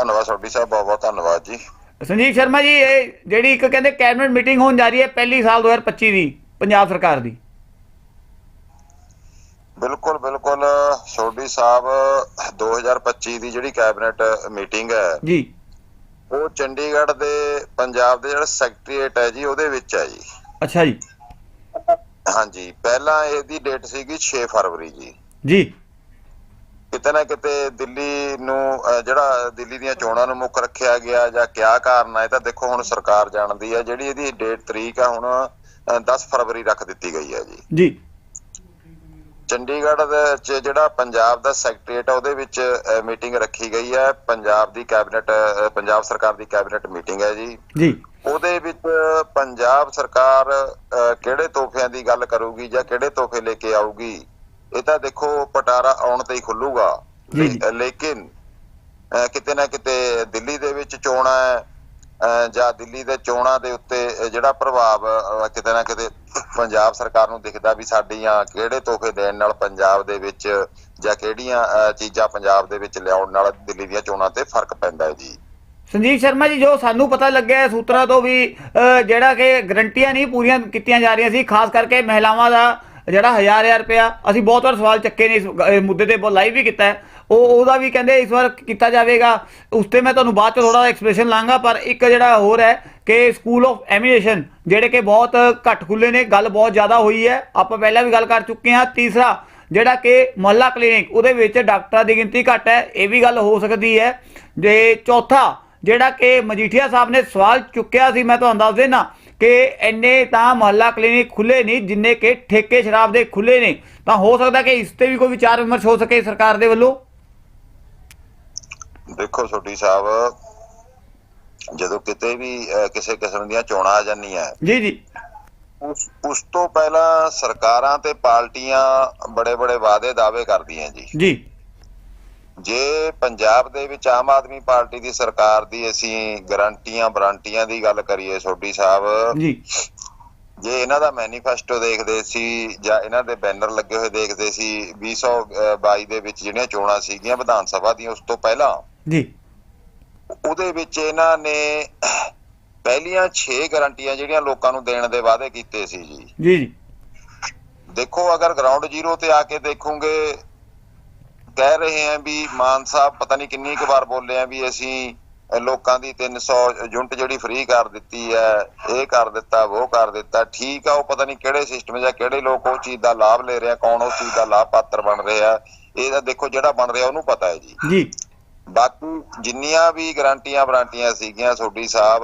ਧੰਨਵਾਦ ਸੋਢੀ ਸਾਹਿਬ ਬਹੁਤ ਬਹੁਤ ਧੰਨਵਾਦ ਜੀ। ਸੰਜੀਵ ਸ਼ਰਮਾ ਜੀ ਇਹ ਜਿਹੜੀ ਇੱਕ ਕਹਿੰਦੇ ਕੈਬਨਿਟ ਮੀਟਿੰਗ ਹੋਣ ਜਾ ਰਹੀ ਹੈ ਪਹਿਲੀ ਸਾਲ 2025 ਦੀ ਪੰਜਾਬ ਸਰਕਾਰ ਦੀ। ਬਿਲਕੁਲ ਬਿਲਕੁਲ ਸੋਢੀ ਸਾਹਿਬ 2025 ਦੀ ਜਿਹੜੀ ਕੈਬਨਿਟ ਮੀਟਿੰਗ ਹੈ ਜੀ। ਉਹ ਚੰਡੀਗੜ੍ਹ ਦੇ ਪੰਜਾਬ ਦੇ ਜਿਹੜਾ ਸੈਕਟਰੀਏਟ ਹੈ ਜੀ ਉਹਦੇ ਵਿੱਚ ਹੈ ਜੀ। ਅੱਛਾ ਜੀ। ਹਾਂਜੀ ਪਹਿਲਾਂ ਇਹਦੀ ਡੇਟ ਸੀਗੀ 6 ਫਰਵਰੀ ਜੀ। ਜੀ। ਕਿਤੇ ਨਾ ਕਿਤੇ ਦਿੱਲੀ ਨੂੰ ਜਿਹੜਾ ਦਿੱਲੀ ਦੀਆਂ ਚੋਣਾਂ ਨੂੰ ਮੁੱਖ ਰੱਖਿਆ ਗਿਆ ਜਾਂ ਕਿਆ ਕਾਰਨ ਹੈ ਤਾਂ ਦੇਖੋ ਹੁਣ ਸਰਕਾਰ ਜਾਣਦੀ ਹੈ ਜਿਹੜੀ ਇਹਦੀ ਡੇਟ ਤਰੀਕ ਆ ਹੁਣ ਅਹ, 10 ਫਰਵਰੀ ਰੱਖ ਦਿੱਤੀ ਗਈ ਹੈ ਜੀ। ਜੀ। ਚੰਡੀਗੜ੍ਹ ਦੇ ਚ ਜਿਹੜਾ ਪੰਜਾਬ ਦਾ ਸੈਕਟਰੀਏਟ ਆ ਉਹਦੇ ਵਿੱਚ ਮੀਟਿੰਗ ਰੱਖੀ ਗਈ ਹੈ ਪੰਜਾਬ ਦੀ ਕੈਬਨਿਟ ਪੰਜਾਬ ਸਰਕਾਰ ਦੀ ਕੈਬਨਿਟ ਮੀਟਿੰਗ ਹੈ ਜੀ। ਜੀ। ਉਹਦੇ ਵਿੱਚ ਪੰਜਾਬ ਸਰਕਾਰ ਕਿਹੜੇ ਤੋਹਫਿਆਂ ਦੀ ਗੱਲ ਕਰੂਗੀ ਜਾਂ ਕਿਹੜੇ ਤੋਹਫੇ ਲੈ ਕੇ ਆਊਗੀ? ਇਹ ਤਾਂ ਦੇਖੋ ਪਟਾਰਾ ਆਉਣ ਤੇ ਹੀ ਖੁੱਲੂਗਾ। ਲੇਕਿਨ ਕਿਤੇ ਨਾ ਕਿਤੇ ਦਿੱਲੀ ਦੇ ਵਿੱਚ ਚੋਣਾਂ ਜਾਂ ਦਿੱਲੀ ਦੇ ਚੋਣਾਂ ਦੇ ਉੱਤੇ ਜਿਹੜਾ ਪ੍ਰਭਾਵ ਕਿਤੇ ਨਾ ਕਿਤੇ ਪੰਜਾਬ ਸਰਕਾਰ ਨੂੰ ਦਿਖਦਾ ਵੀ ਸਾਡੀਆਂ ਕਿਹੜੇ ਤੋਹਫੇ ਦੇਣ ਨਾਲ ਪੰਜਾਬ ਦੇ ਵਿੱਚ ਜਾਂ ਕਿਹੜੀਆਂ ਚੀਜ਼ਾਂ ਪੰਜਾਬ ਦੇ ਵਿੱਚ ਲਿਆਉਣ ਨਾਲ ਦਿੱਲੀ ਦੀਆਂ ਚੋਣਾਂ ਤੇ ਫ਼ਰਕ ਪੈਂਦਾ ਹੈ ਜੀ। ਸੰਜੀਵ ਸ਼ਰਮਾ ਜੀ ਜੋ ਸਾਨੂੰ ਪਤਾ ਲੱਗਿਆ ਸੂਤਰਾਂ ਤੋਂ ਵੀ ਜਿਹੜਾ ਕਿ ਗਰੰਟੀਆਂ ਨਹੀਂ ਪੂਰੀਆਂ ਕੀਤੀਆਂ ਜਾ ਰਹੀਆਂ ਸੀ ਖਾਸ ਕਰਕੇ ਮਹਿਲਾਵਾਂ ਦਾ ਜਿਹੜਾ ਹਜ਼ਾਰ ਹਜ਼ਾਰ ਰੁਪਇਆ ਅਸੀਂ ਬਹੁਤ ਵਾਰ ਸਵਾਲ ਚੱਕੇ ਨੇ ਇਸ ਮੁੱਦੇ ਤੇ ਬਹੁਤ ਲਾਈਵ ਵੀ ਕੀਤਾ ਉਹ, ਉਹਦਾ ਵੀ ਕਹਿੰਦੇ ਇਸ ਵਾਰ ਕੀਤਾ ਜਾਵੇਗਾ। ਉਸ ਤੇ ਮੈਂ ਤੁਹਾਨੂੰ ਬਾਅਦ ਚ ਥੋੜਾ ਐਕਸਪ੍ਰੈਸ਼ਨ ਲਾਂਗਾ, ਪਰ ਇੱਕ ਜਿਹੜਾ ਹੋਰ ਹੈ ਕਿ ਸਕੂਲ ਆਫ ਐਮੀਨੇਸ਼ਨ ਜਿਹੜੇ ਕਿ ਬਹੁਤ ਘੱਟ ਖੁੱਲੇ ਨੇ, ਗੱਲ ਬਹੁਤ ਜ਼ਿਆਦਾ ਹੋਈ ਹੈ। ਆਪਾਂ ਪਹਿਲਾਂ ਵੀ ਗੱਲ ਕਰ ਚੁੱਕੇ ਹਾਂ। ਤੀਸਰਾ, ਜਿਹੜਾ ਕਿ ਮੁਹੱਲਾ ਕਲੀਨਿਕ ਉਹਦੇ ਵਿੱਚ ਡਾਕਟਰਾਂ ਦੀ ਗਿਣਤੀ ਘੱਟ ਹੈ। ਇਹ ਵੀ ਗੱਲ ਹੋ ਸਕਦੀ ਹੈ। ਜੇ ਚੌਥਾ, ਜਿਹੜਾ ਕਿ ਮਜੀਠੀਆ ਸਾਹਿਬ ਨੇ ਸਵਾਲ ਚੁੱਕਿਆ ਸੀ, ਮੈਂ ਤੁਹਾਨੂੰ ਦੱਸ ਦੇਣਾ ਕਿ ਇੰਨੇ ਤਾਂ ਮੁਹੱਲਾ ਕਲੀਨਿਕ ਖੁੱਲੇ ਨਹੀਂ ਜਿੰਨੇ ਕਿ ਠੇਕੇ ਸ਼ਰਾਬ ਦੇ ਖੁੱਲੇ ਨੇ। ਤਾਂ ਹੋ ਸਕਦਾ ਕਿ ਇਸ ਤੇ ਵੀ ਕੋਈ ਵਿਚਾਰ ਵਿਮਰਸ਼ ਹੋ ਸਕੇ ਸਰਕਾਰ ਦੇ ਵੱਲੋਂ? ਦੇਖੋ ਛੋਟੀ ਸਾਹਿਬ ਜਦੋਂ ਕਿਤੇ ਵੀ ਕਿਸੇ ਕਿਸਮ ਦੀਆਂ ਚੋਣਾਂ ਆ ਜਾਂਦੀਆਂ ਜੀ ਜੀ। ਉਸ ਉਸ ਤੋਂ ਪਹਿਲਾਂ ਸਰਕਾਰਾਂ ਤੇ ਪਾਰਟੀਆਂ ਬੜੇ ਬੜੇ ਵਾਅਦੇ ਦਾਅਵੇ ਕਰਦੀਆਂ ਜੀ। ਜੀ। ਜੇ ਪੰਜਾਬ ਦੇ ਵਿੱਚ ਆਮ ਆਦਮੀ ਪਾਰਟੀ ਦੀ ਸਰਕਾਰ ਦੀ ਅਸੀਂ ਗਰੰਟੀਆਂ ਵਾਰੰਟੀਆਂ ਦੀ ਗੱਲ ਕਰੀਏ ਛੋਟੀ ਸਾਹਿਬ ਜੀ। ਜੇ ਇਹਨਾਂ ਦਾ ਮੈਨੀਫੈਸਟੋ ਦੇਖਦੇ ਸੀ ਜਾਂ ਇਹਨਾਂ ਦੇ ਬੈਨਰ ਲੱਗੇ ਹੋਏ ਦੇਖਦੇ ਸੀ 2022 ਦੇ ਵਿੱਚ ਜਿਹੜੀਆਂ ਚੋਣਾਂ ਸੀਗੀਆਂ ਵਿਧਾਨ ਸਭਾ ਦੀਆਂ ਉਸ ਤੋਂ ਪਹਿਲਾਂ ਜੀ। ਉਹਦੇ ਵਿੱਚ ਇਹਨਾਂ ਨੇ ਪਹਿਲੀਆਂ 6 ਗਰੰਟੀਆਂ ਜਿਹੜੀਆਂ ਲੋਕਾਂ ਨੂੰ ਦੇਣ ਦੇ ਵਾਅਦੇ ਕੀਤੇ ਸੀ ਜੀ। ਜੀ ਦੇਖੋ ਅਗਰ ਗਰਾਊਂਡ ਜ਼ੀਰੋ ਤੇ ਆ ਕੇ ਦੇਖੋਗੇ ਕਹਿ ਰਹੇ ਆ ਵੀ ਮਾਨ ਸਾਹਿਬ ਪਤਾ ਨਹੀਂ ਕਿੰਨੀ ਕੁ ਵਾਰ ਬੋਲੇ ਆ ਵੀ ਅਸੀਂ ਲੋਕਾਂ ਦੀ 300 ਯੂਨਿਟ ਜਿਹੜੀ ਫ੍ਰੀ ਕਰ ਦਿੱਤੀ ਹੈ ਇਹ ਕਰ ਦਿੱਤਾ ਉਹ ਕਰ ਦਿੱਤਾ ਠੀਕ ਆ ਉਹ ਪਤਾ ਨਹੀਂ ਕਿਹੜੇ ਸਿਸਟਮ ਜਾਂ ਕਿਹੜੇ ਲੋਕ ਉਹ ਚੀਜ਼ ਦਾ ਲਾਭ ਲੈ ਰਿਹਾ ਕੌਣ ਉਸ ਚੀਜ਼ ਦਾ ਲਾਭ ਪਾਤਰ ਬਣ ਰਿਹਾ ਇਹ ਤਾਂ ਦੇਖੋ ਜਿਹੜਾ ਬਣ ਰਿਹਾ ਉਹਨੂੰ ਪਤਾ ਹੈ ਜੀ। ਜੀ। ਬਾਕੀ ਜਿੰਨੀਆਂ ਵੀ ਗਰੰਟੀਆਂ ਵਾਰੰਟੀਆਂ ਸੀਗੀਆਂ ਤੁਹਾਡੀ ਸਾਹਿਬ